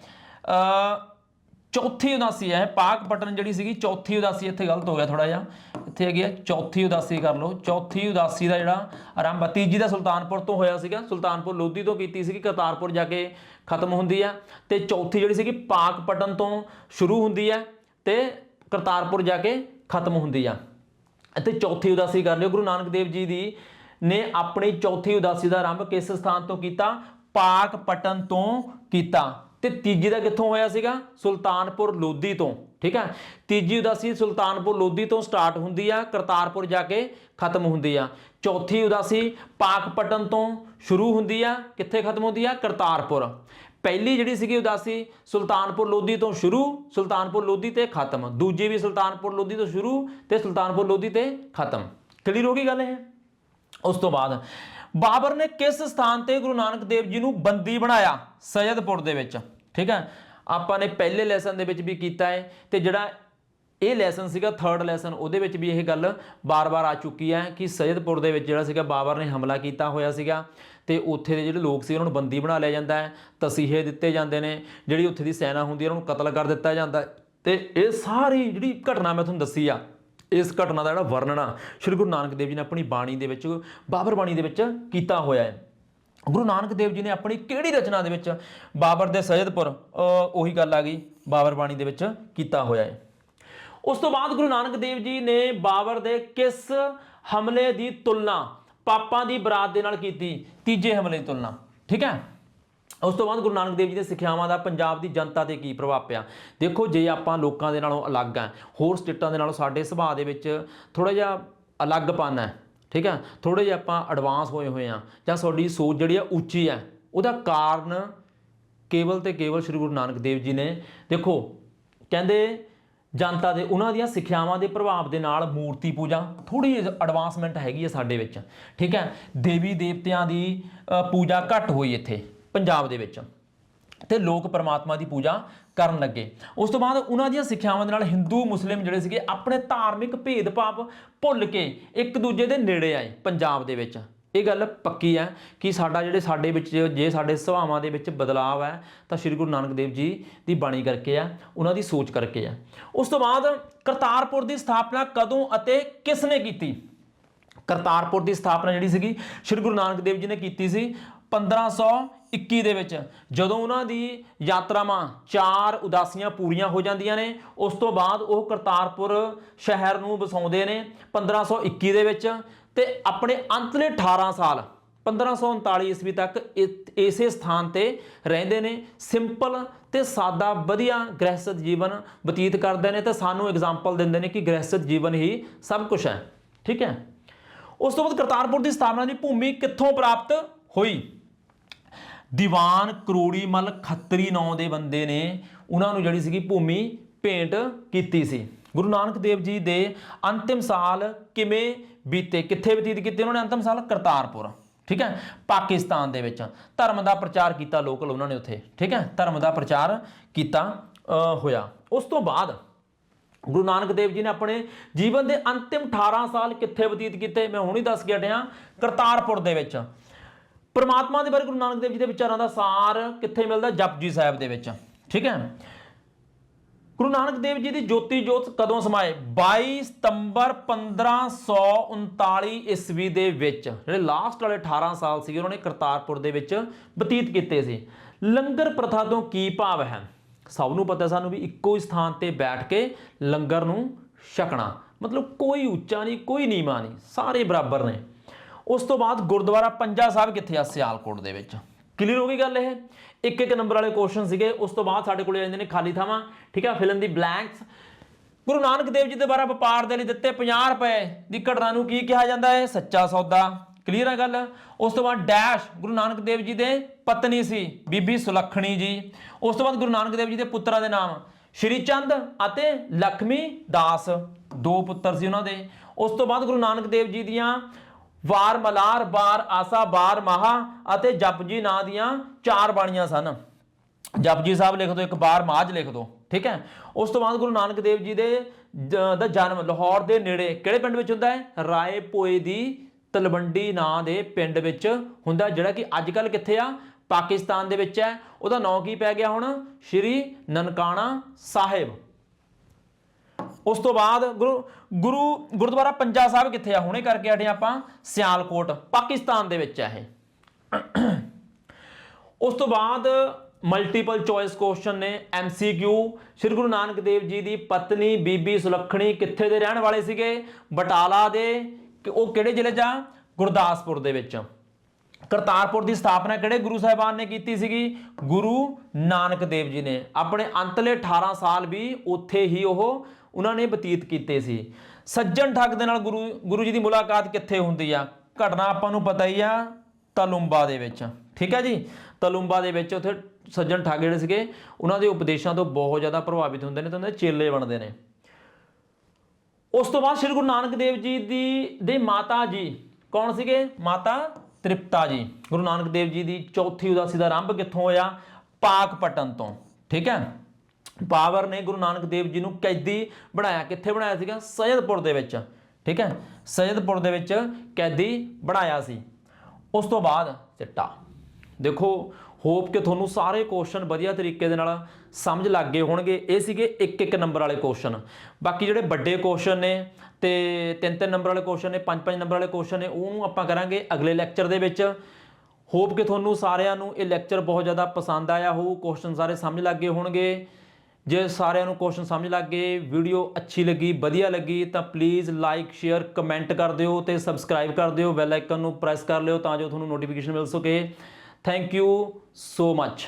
ਅ ਚੌਥੀ ਉਦਾਸੀ ਹੈ ਪਾਕ ਪਟਨ ਜਿਹੜੀ ਸੀਗੀ ਚੌਥੀ ਉਦਾਸੀ ਇੱਥੇ ਗਲਤ ਹੋ ਗਿਆ ਥੋੜਾ ਜਿਹਾ। ਇੱਥੇ ਹੈਗੀ ਹੈ ਚੌਥੀ ਉਦਾਸੀ ਕਰ ਲਓ। ਚੌਥੀ ਉਦਾਸੀ ਦਾ ਜਿਹੜਾ ਆਰੰਭ ਆ, ਤੀਜੀ ਦਾ ਸੁਲਤਾਨਪੁਰ ਤੋਂ ਹੋਇਆ ਸੀਗਾ। ਸੁਲਤਾਨਪੁਰ ਲੋਧੀ ਤੋਂ ਕੀਤੀ ਸੀਗੀ ਕਰਤਾਰਪੁਰ ਜਾ ਕੇ ਖਤਮ ਹੁੰਦੀ ਹੈ। ਤੇ ਚੌਥੀ ਜਿਹੜੀ ਸੀਗੀ ਪਾਕ ਪਟਨ ਤੋਂ ਸ਼ੁਰੂ ਹੁੰਦੀ ਹੈ ਤੇ ਕਰਤਾਰਪੁਰ ਜਾ ਕੇ ਖਤਮ ਹੁੰਦੀ ਆ। ਅਤੇ ਚੌਥੀ ਉਦਾਸੀ ਕਰ ਲਿਓ। ਗੁਰੂ ਨਾਨਕ ਦੇਵ ਜੀ ਦੀ ਨੇ ਆਪਣੀ ਚੌਥੀ ਉਦਾਸੀ ਦਾ ਆਰੰਭ ਕਿਸ ਸਥਾਨ ਤੋਂ ਕੀਤਾ? ਪਾਕ ਪਟਨ ਤੋਂ ਕੀਤਾ। ਤੇ ਤੀਜੀ ਦਾ ਕਿੱਥੋਂ ਹੋਇਆ ਸੀਗਾ? ਸੁਲਤਾਨਪੁਰ ਲੋਧੀ ਤੋਂ, ਠੀਕ ਹੈ? ਤੀਜੀ ਉਦਾਸੀ ਸੁਲਤਾਨਪੁਰ ਲੋਧੀ ਤੋਂ ਸਟਾਰਟ ਹੁੰਦੀ ਆ, ਕਰਤਾਰਪੁਰ ਜਾ ਕੇ ਖਤਮ ਹੁੰਦੀ ਆ। ਚੌਥੀ ਉਦਾਸੀ ਪਾਕਪਟਨ ਤੋਂ ਸ਼ੁਰੂ ਹੁੰਦੀ ਆ, ਕਿੱਥੇ ਖਤਮ ਹੁੰਦੀ ਆ? ਕਰਤਾਰਪੁਰ। ਪਹਿਲੀ ਜਿਹੜੀ ਸੀਗੀ ਉਦਾਸੀ ਸੁਲਤਾਨਪੁਰ ਲੋਧੀ ਤੋਂ ਸ਼ੁਰੂ, ਸੁਲਤਾਨਪੁਰ ਲੋਧੀ ਤੇ ਖਤਮ। ਦੂਜੀ ਵੀ ਸੁਲਤਾਨਪੁਰ ਲੋਧੀ ਤੋਂ ਸ਼ੁਰੂ ਤੇ ਸੁਲਤਾਨਪੁਰ ਲੋਧੀ ਤੇ ਖਤਮ। ਕਲੀਅਰ ਹੋ ਗਈ ਗੱਲ ਇਹ? ਉਸ ਤੋਂ ਬਾਅਦ ਬਾਬਰ ਨੇ ਕਿਸ ਸਥਾਨ ਤੇ ਗੁਰੂ ਨਾਨਕ ਦੇਵ ਜੀ ਨੂੰ ਬੰਦੀ ਬਣਾਇਆ? ਸੈਯਦਪੁਰ ਦੇ ਵਿੱਚ। ਠੀਕ ਹੈ? ਆਪਾਂ ਨੇ ਪਹਿਲੇ ਲੈਸਨ ਦੇ ਵਿੱਚ ਵੀ ਕੀਤਾ ਹੈ ਤੇ ਜਿਹੜਾ ਇਹ ਲੈਸਨ ਸੀਗਾ ਥਰਡ ਲੈਸਨ ਉਹਦੇ ਵਿੱਚ ਵੀ ਇਹ ਗੱਲ ਬਾਰ-ਬਾਰ ਆ ਚੁੱਕੀ ਹੈ ਕਿ ਸੈਯਦਪੁਰ ਦੇ ਵਿੱਚ ਜਿਹੜਾ ਸੀਗਾ, ਬਾਬਰ ਨੇ ਹਮਲਾ ਕੀਤਾ ਹੋਇਆ ਸੀਗਾ ਤੇ ਉੱਥੇ ਦੇ ਜਿਹੜੇ ਲੋਕ ਸੀ, ਉਹਨਾਂ ਨੂੰ ਬੰਦੀ ਬਣਾ ਲਿਆ ਜਾਂਦਾ ਹੈ, ਤਸੀਹੇ ਦਿੱਤੇ ਜਾਂਦੇ ਨੇ, ਜਿਹੜੀ ਉੱਥੇ ਦੀ ਸੈਨਾ ਹੁੰਦੀ ਹੈ, ਉਹਨਾਂ ਨੂੰ ਕਤਲ ਕਰ ਦਿੱਤਾ ਜਾਂਦਾ ਹੈ। ਤੇ ਇਹ ਸਾਰੀ ਜਿਹੜੀ ਘਟਨਾ ਮੈਂ ਤੁਹਾਨੂੰ ਦੱਸੀ ਆ, ਇਸ ਘਟਨਾ ਦਾ ਜਿਹੜਾ ਵਰਣਨਾ ਸ਼੍ਰੀ ਗੁਰੂ ਨਾਨਕ ਦੇਵ ਜੀ ਨੇ ਆਪਣੀ ਬਾਣੀ ਦੇ ਵਿੱਚ, ਬਾਬਰ ਬਾਣੀ ਦੇ ਵਿੱਚ ਕੀਤਾ ਹੋਇਆ ਹੈ। ਗੁਰੂ ਨਾਨਕ ਦੇਵ ਜੀ ਨੇ ਆਪਣੀ ਕਿਹੜੀ ਰਚਨਾ ਦੇ ਵਿੱਚ ਬਾਬਰ ਦੇ ਸੈਯਦਪੁਰ ਅਹ, ਉਹੀ ਗੱਲ ਆ ਗਈ, ਬਾਬਰ ਬਾਣੀ ਦੇ ਵਿੱਚ ਕੀਤਾ ਹੋਇਆ ਹੈ। ਉਸ ਤੋਂ ਬਾਅਦ ਗੁਰੂ ਨਾਨਕ ਦੇਵ ਜੀ ਨੇ ਬਾਬਰ ਦੇ ਕਿਸ ਹਮਲੇ ਦੀ ਤੁਲਨਾ ਪਾਪਾਂ ਦੀ ਬਰਾਤ ਦੇ ਨਾਲ ਕੀਤੀ, ਤੀਜੇ ਹਮਲੇ ਦੀ ਤੁਲਨਾ, ਠੀਕ ਹੈ? ਉਸ ਤੋਂ ਬਾਅਦ ਗੁਰੂ ਨਾਨਕ ਦੇਵ ਜੀ ਦੇ ਸਿੱਖਿਆਵਾਂ ਦਾ ਪੰਜਾਬ ਦੀ ਜਨਤਾ ਤੇ ਕੀ ਪ੍ਰਭਾਵ ਪਿਆ? ਦੇਖੋ, ਜੇ ਆਪਾਂ ਲੋਕਾਂ ਦੇ ਨਾਲੋਂ ਅਲੱਗ ਆ ਹੋਰ ਸਟੇਟਾਂ ਦੇ ਨਾਲੋਂ ਸਾਡੇ ਸੁਭਾਅ ਦੇ ਵਿੱਚ ਥੋੜਾ ਜਿਹਾ ਅਲੱਗਪਨ ਹੈ। ਠੀਕ ਹੈ? ਥੋੜੇ ਜਿਹਾ ਆਪਾਂ ਐਡਵਾਂਸ ਹੋਏ ਹੋਏ ਆ ਜਾਂ ਸਾਡੀ ਸੋਚ ਜਿਹੜੀ ਆ ਉੱਚੀ ਹੈ, ਉਹਦਾ ਕਾਰਨ ਕੇਵਲ ਤੇ ਕੇਵਲ ਸ੍ਰੀ ਗੁਰੂ ਨਾਨਕ ਦੇਵ ਜੀ ਨੇ ਦੇਖੋ, ਕਹਿੰਦੇ ਜਨਤਾ ਦੇ, ਉਹਨਾਂ ਦੀਆਂ ਸਿੱਖਿਆਵਾਂ ਦੇ ਪ੍ਰਭਾਵ ਦੇ ਨਾਲ ਮੂਰਤੀ ਪੂਜਾ ਥੋੜੀ ਐਡਵਾਂਸਮੈਂਟ ਹੈਗੀ ਹੈ ਸਾਡੇ ਵਿੱਚ, ਠੀਕ ਹੈ? ਦੇਵੀ ਦੇਵਤਿਆਂ ਦੀ ਪੂਜਾ ਘੱਟ ਹੋਈ ਇੱਥੇ ਪੰਜਾਬ ਦੇ ਵਿੱਚ ਤੇ ਲੋਕ ਪਰਮਾਤਮਾ ਦੀ ਪੂਜਾ ਕਰਨ ਲੱਗੇ। ਉਸ ਤੋਂ ਬਾਅਦ ਉਹਨਾਂ ਦੀਆਂ ਸਿੱਖਿਆਵਾਂ ਦੇ ਨਾਲ ਹਿੰਦੂ ਮੁਸਲਿਮ ਜਿਹੜੇ ਸੀਗੇ, ਆਪਣੇ ਧਾਰਮਿਕ ਭੇਦਭਾਵ ਭੁੱਲ ਕੇ ਇੱਕ ਦੂਜੇ ਦੇ ਨੇੜੇ ਆਏ ਪੰਜਾਬ ਦੇ ਵਿੱਚ। ਇਹ ਗੱਲ ਪੱਕੀ ਹੈ ਕਿ ਸਾਡਾ ਜਿਹੜੇ ਸਾਡੇ ਵਿੱਚ, ਜੇ ਸਾਡੇ ਸੁਭਾਵਾਂ ਦੇ ਵਿੱਚ ਬਦਲਾਅ ਹੈ, ਤਾਂ ਸ੍ਰੀ ਗੁਰੂ ਨਾਨਕ ਦੇਵ ਜੀ ਦੀ ਬਾਣੀ ਕਰਕੇ ਆ, ਉਹਨਾਂ ਦੀ ਸੋਚ ਕਰਕੇ ਆ। ਉਸ ਤੋਂ ਬਾਅਦ ਕਰਤਾਰਪੁਰ ਦੀ ਸਥਾਪਨਾ ਕਦੋਂ ਅਤੇ ਕਿਸ ਨੇ ਕੀਤੀ? ਕਰਤਾਰਪੁਰ ਦੀ ਸਥਾਪਨਾ ਜਿਹੜੀ ਸੀਗੀ, ਸ੍ਰੀ ਗੁਰੂ ਨਾਨਕ ਦੇਵ ਜੀ ਨੇ ਕੀਤੀ ਸੀ। 1521 ਦੇ ਵਿੱਚ। ਜਦੋਂ ਉਹਨਾਂ ਦੀ ਯਾਤਰਾਵਾਂ ਚਾਰ ਉਦਾਸੀਆਂ ਪੂਰੀਆਂ ਹੋ ਜਾਂਦੀਆਂ ਨੇ, ਉਸ ਤੋਂ ਬਾਅਦ ਉਹ ਕਰਤਾਰਪੁਰ ਸ਼ਹਿਰ ਨੂੰ ਵਸਾਉਂਦੇ ਨੇ 1521 ਦੇ ਵਿੱਚ ਤੇ ਆਪਣੇ ਅੰਤਲੇ 18 ਸਾਲ 1539 ਈਸਵੀ ਤੱਕ ਇ- ਇਸੇ ਸਥਾਨ ਤੇ ਰਹਿੰਦੇ ਨੇ। ਸਿੰਪਲ ਤੇ ਸਾਦਾ ਵਧੀਆ ਗ੍ਰਹਿਸਥ ਜੀਵਨ ਬਤੀਤ ਕਰਦੇ ਨੇ ਤੇ ਸਾਨੂੰ ਐਗਜ਼ਾਮਪਲ ਦਿੰਦੇ ਨੇ ਕਿ ਗ੍ਰਹਿਸਥ ਜੀਵਨ ਹੀ ਸਭ ਕੁਝ ਹੈ। ਠੀਕ ਹੈ? ਉਸ ਤੋਂ ਬਾਅਦ ਕਰਤਾਰਪੁਰ ਦੀ ਸਥਾਪਨਾ ਦੀ ਭੂਮੀ ਕਿੱਥੋਂ ਪ੍ਰਾਪਤ ਹੋਈ? ਦੀਵਾਨ, ਕਰੋੜੀ, ਮਲ, ਖੱਤਰੀ ਨਾਂ ਦੇ ਬੰਦੇ ਨੇ ਉਹਨਾਂ ਨੂੰ ਜਿਹੜੀ ਸੀਗੀ ਭੂਮੀ ਭੇਂਟ ਕੀਤੀ ਸੀ। ਗੁਰੂ ਨਾਨਕ ਦੇਵ ਜੀ ਦੇ ਅੰਤਿਮ ਸਾਲ ਕਿਵੇਂ ਬੀਤੇ? ਕਿੱਥੇ ਬਤੀਤ ਕੀਤੇ ਉਹਨਾਂ ਨੇ ਅੰਤਿਮ ਸਾਲ? ਕਰਤਾਰਪੁਰ, ਠੀਕ ਹੈ? ਪਾਕਿਸਤਾਨ ਦੇ ਵਿੱਚ। ਧਰਮ ਦਾ ਪ੍ਰਚਾਰ ਕੀਤਾ ਲੋਕਲ ਉਹਨਾਂ ਨੇ ਉੱਥੇ, ਠੀਕ ਹੈ? ਧਰਮ ਦਾ ਪ੍ਰਚਾਰ ਕੀਤਾ ਹੋਇਆ। ਉਸ ਤੋਂ ਬਾਅਦ ਗੁਰੂ ਨਾਨਕ ਦੇਵ ਜੀ ਨੇ ਆਪਣੇ ਜੀਵਨ ਦੇ ਅੰਤਿਮ 18 ਸਾਲ ਕਿੱਥੇ ਬਤੀਤ ਕੀਤੇ? ਮੈਂ ਹੁਣੀ ਦੱਸ ਕੇ ਹਟਿਆ, ਕਰਤਾਰਪੁਰ ਦੇ ਵਿੱਚ। ਪਰਮਾਤਮਾ ਦੇ ਬਾਰੇ ਗੁਰੂ ਨਾਨਕ ਦੇਵ ਜੀ ਦੇ ਵਿਚਾਰਾਂ ਦਾ ਸਾਰ ਕਿੱਥੇ ਮਿਲਦਾ? ਜਪਜੀ ਸਾਹਿਬ ਦੇ ਵਿੱਚ। ਠੀਕ ਹੈ? ਗੁਰੂ ਨਾਨਕ ਦੇਵ ਜੀ ਦੀ ਜੋਤੀ ਜੋਤ ਕਦੋਂ ਸਮਾਏ? 22 ਸਤੰਬਰ 1539 ਈਸਵੀ ਦੇ ਵਿੱਚ। ਜਿਹੜੇ ਲਾਸਟ ਵਾਲੇ 18 ਸਾਲ ਸੀਗੇ, ਉਹਨਾਂ ਨੇ ਕਰਤਾਰਪੁਰ ਦੇ ਵਿੱਚ ਬਤੀਤ ਕੀਤੇ ਸੀ। ਲੰਗਰ ਪ੍ਰਥਾ ਤੋਂ ਕੀ ਭਾਵ ਹੈ? ਸਭ ਨੂੰ ਪਤਾ ਸਾਨੂੰ ਵੀ ਇੱਕੋ ਹੀ ਸਥਾਨ ਤੇ ਬੈਠ ਕੇ ਲੰਗਰ ਨੂੰ ਛਕਣਾ। ਮਤਲਬ ਕੋਈ ਉੱਚਾ ਨਹੀਂ, ਕੋਈ ਨੀਵਾਂ ਨਹੀਂ। ਸਾਰੇ ਬਰਾਬਰ ਨੇ। ਉਸ ਤੋਂ ਬਾਅਦ ਗੁਰਦੁਆਰਾ ਪੰਜਾ ਸਾਹਿਬ ਕਿੱਥੇ ਆ? ਸਿਆਲਕੋਟ ਦੇ ਵਿੱਚ। ਕਲੀਅਰ ਹੋ ਗਈ ਗੱਲ ਇਹ? ਇੱਕ ਇੱਕ ਨੰਬਰ ਵਾਲੇ ਕੁਐਸਚਨ ਸੀਗੇ। ਉਸ ਤੋਂ ਬਾਅਦ ਸਾਡੇ ਕੋਲੇ ਆ ਜਾਂਦੇ ਨੇ ਖਾਲੀ ਥਾਵਾਂ। ਠੀਕ ਆ? ਫਿਲਮ ਦੀ ਬਲੈਂਕਸ ਗੁਰੂ ਨਾਨਕ ਦੇਵ ਜੀ ਦੇ ਬਾਰੇ ਵਪਾਰ ਦੇ ਲਈ ਦਿੱਤੇ 50 ਰੁਪਏ ਦੀ ਘਟਨਾ ਨੂੰ ਕੀ ਕਿਹਾ ਜਾਂਦਾ ਹੈ? ਸੱਚਾ ਸੌਦਾ। ਕਲੀਅਰ ਹੈ ਗੱਲ? ਉਸ ਤੋਂ ਬਾਅਦ ਡੈਸ਼ ਗੁਰੂ ਨਾਨਕ ਦੇਵ ਜੀ ਦੇ ਪਤਨੀ ਸੀ, ਬੀਬੀ ਸੁਲੱਖਣੀ ਜੀ। ਉਸ ਤੋਂ ਬਾਅਦ ਗੁਰੂ ਨਾਨਕ ਦੇਵ ਜੀ ਦੇ ਪੁੱਤਰਾਂ ਦੇ ਨਾਮ। ਸ਼੍ਰੀ ਚੰਦ ਅਤੇ ਲਖਮੀ ਦਾਸ। ਦੋ ਪੁੱਤਰ ਸੀ ਉਹਨਾਂ ਦੇ। ਉਸ ਤੋਂ ਬਾਅਦ ਗੁਰੂ ਨਾਨਕ ਦੇਵ ਜੀ ਦੀਆਂ ਵਾਰ ਮਲਾਰ, ਬਾਰ ਆਸਾ, ਬਾਰ ਮਹਾ ਅਤੇ ਜਪਜੀ ਨਾਂ ਦੀਆਂ ਚਾਰ ਬਾਣੀਆਂ ਸਨ। ਜਪਜੀ ਸਾਹਿਬ ਲਿਖ ਦਿਓ, ਇੱਕ ਬਾਰ ਮਾਝ ਲਿਖ ਦਿਓ, ਠੀਕ ਹੈ? ਉਸ ਤੋਂ ਬਾਅਦ ਗੁਰੂ ਨਾਨਕ ਦੇਵ ਜੀ ਦੇ ਜ- ਦਾ ਜਨਮ ਲਾਹੌਰ ਦੇ ਨੇੜੇ ਕਿਹੜੇ ਪਿੰਡ ਵਿੱਚ ਹੁੰਦਾ ਹੈ? ਰਾਏ ਪੋਏ ਦੀ ਤਲਵੰਡੀ ਨਾਂ ਦੇ ਪਿੰਡ ਵਿੱਚ ਹੁੰਦਾ ਜਿਹੜਾ ਕਿ ਅੱਜ ਕੱਲ ਕਿੱਥੇ ਆ? ਪਾਕਿਸਤਾਨ ਦੇ ਵਿੱਚ ਹੈ। ਉਹਦਾ ਨਾਂ ਕੀ ਪੈ ਗਿਆ ਹੁਣ? ਸ਼੍ਰੀ ਨਨਕਾਣਾ ਸਾਹਿਬ। ਉਸ ਤੋਂ ਬਾਅਦ ਗੁਰੂ ਗੁਰੂ ਗੁਰਦੁਆਰਾ ਪੰਜਾ ਸਾਹਿਬ ਕਿੱਥੇ ਆ? ਹੁਣੇ ਕਰਕੇ ਹਟੇ ਆਪਾਂ ਸਿਆਲਕੋਟ, ਪਾਕਿਸਤਾਨ ਦੇ ਵਿੱਚ ਹੈ ਇਹ। ਉਸ ਤੋਂ ਬਾਅਦ ਮਲਟੀਪਲ ਚੋਇਸ ਕੁਐਸਚਨ ਨੇ ਐਮਸੀਕਿਊ ਸ੍ਰੀ ਗੁਰੂ ਨਾਨਕ ਦੇਵ ਜੀ ਦੀ ਪਤਨੀ, ਬੀਬੀ ਸੁਲੱਖਣੀ ਕਿੱਥੇ ਦੇ ਰਹਿਣ ਵਾਲੇ ਸੀਗੇ? ਬਟਾਲਾ ਦੇ ਉਹ ਕਿਹੜੇ ਜ਼ਿਲ੍ਹੇ 'ਚ ਆ? ਗੁਰਦਾਸਪੁਰ ਦੇ ਵਿੱਚ। ਕਰਤਾਰਪੁਰ ਦੀ ਸਥਾਪਨਾ ਕਿਹੜੇ ਗੁਰੂ ਸਾਹਿਬਾਨ ਨੇ ਕੀਤੀ ਸੀਗੀ? ਗੁਰੂ ਨਾਨਕ ਦੇਵ ਜੀ ਨੇ। ਆਪਣੇ ਅੰਤਲੇ 18 ਸਾਲ ਵੀ ਉੱਥੇ ਹੀ ਉਹ ਉਹਨਾਂ ਨੇ ਬਤੀਤ ਕੀਤੇ ਸੀ। ਸੱਜਣ ਠੱਗ ਦੇ ਨਾਲ ਗੁਰੂ ਗੁਰੂ ਜੀ ਦੀ ਮੁਲਾਕਾਤ ਕਿੱਥੇ ਹੁੰਦੀ ਆ? ਘਟਨਾ ਆਪਾਂ ਨੂੰ ਪਤਾ ਹੀ ਆ, ਤਲੁੰਬਾ ਦੇ ਵਿੱਚ। ਠੀਕ ਹੈ ਜੀ? ਤਲੁੰਬਾ ਦੇ ਵਿੱਚ ਉੱਥੇ ਸੱਜਣ ਠੱਗ ਜਿਹੜੇ ਸੀਗੇ, ਉਹਨਾਂ ਦੇ ਉਪਦੇਸ਼ਾਂ ਤੋਂ ਬਹੁਤ ਜ਼ਿਆਦਾ ਪ੍ਰਭਾਵਿਤ ਹੁੰਦੇ ਨੇ ਤੇ ਉਹਨਾਂ ਦੇ ਚੇਲੇ ਬਣਦੇ ਨੇ। ਉਸ ਤੋਂ ਬਾਅਦ ਸ੍ਰੀ ਗੁਰੂ ਨਾਨਕ ਦੇਵ ਜੀ ਦੀ, ਦੇ ਮਾਤਾ ਜੀ ਕੌਣ ਸੀਗੇ? ਮਾਤਾ ਤ੍ਰਿਪਤਾ ਜੀ। ਗੁਰੂ ਨਾਨਕ ਦੇਵ ਜੀ ਦੀ ਚੌਥੀ ਉਦਾਸੀ ਦਾ ਆਰੰਭ ਕਿੱਥੋਂ ਹੋਇਆ? ਪਾਕਪਟਨ ਤੋਂ। ਠੀਕ ਹੈ? ਪਾਵਰ ਨੇ ਗੁਰੂ ਨਾਨਕ ਦੇਵ ਜੀ ਨੂੰ ਕੈਦੀ ਬਣਾਇਆ। ਕਿੱਥੇ ਬਣਾਇਆ ਸੀਗਾ? ਸੈਯਦਪੁਰ ਦੇ ਵਿੱਚ। ਠੀਕ ਹੈ? ਸੈਯਦਪੁਰ ਦੇ ਵਿੱਚ ਕੈਦੀ ਬਣਾਇਆ ਸੀ। ਉਸ ਤੋਂ ਬਾਅਦ ਚਿੱਟਾ। ਦੇਖੋ, ਹੋਪ ਕਿ ਤੁਹਾਨੂੰ ਸਾਰੇ ਕੁਐਸਚਨ ਵਧੀਆ ਤਰੀਕੇ ਦੇ ਨਾਲ ਸਮਝ ਲੱਗ ਗਏ ਹੋਣਗੇ। ਇਹ ਸੀਗੇ ਇੱਕ ਇੱਕ ਨੰਬਰ ਵਾਲੇ ਕੁਐਸਚਨ ਬਾਕੀ ਜਿਹੜੇ ਵੱਡੇ ਕੁਐਸਚਨ ਨੇ ਤੇ ਤਿੰਨ ਤਿੰਨ ਨੰਬਰ ਵਾਲੇ ਕੁਐਸਚਨ ਨੇ, ਪੰਜ ਪੰਜ ਨੰਬਰ ਵਾਲੇ ਕੁਐਸਚਨ ਨੇ, ਉਹਨੂੰ ਆਪਾਂ ਕਰਾਂਗੇ ਅਗਲੇ ਲੈਕਚਰ ਦੇ ਵਿੱਚ। ਹੋਪ ਕਿ ਤੁਹਾਨੂੰ ਸਾਰਿਆਂ ਨੂੰ ਇਹ ਲੈਕਚਰ ਬਹੁਤ ਜ਼ਿਆਦਾ ਪਸੰਦ ਆਇਆ ਹੋਊ। ਕੁਐਸਚਨ ਸਾਰੇ ਸਮਝ ਲੱਗ ਗਏ ਹੋਣਗੇ। ਜੇ ਸਾਰਿਆਂ ਨੂੰ ਕੁਐਸਚਨ ਸਮਝ ਲੱਗ ਗਏ ਵੀਡੀਓ ਅੱਛੀ ਲੱਗੀ, ਵਧੀਆ ਲੱਗੀ, ਤਾਂ ਪਲੀਜ਼ ਲਾਈਕ ਸ਼ੇਅਰ ਕਮੈਂਟ ਕਰ ਦਿਓ ਤੇ ਸਬਸਕ੍ਰਾਈਬ ਕਰ ਦਿਓ ਬੈਲ ਆਈਕਨ ਨੂੰ ਪ੍ਰੈਸ ਕਰ ਲਿਓ ਤਾਂ ਜੋ ਤੁਹਾਨੂੰ ਨੋਟੀਫਿਕੇਸ਼ਨ ਮਿਲ ਸਕੇ। Thank you so much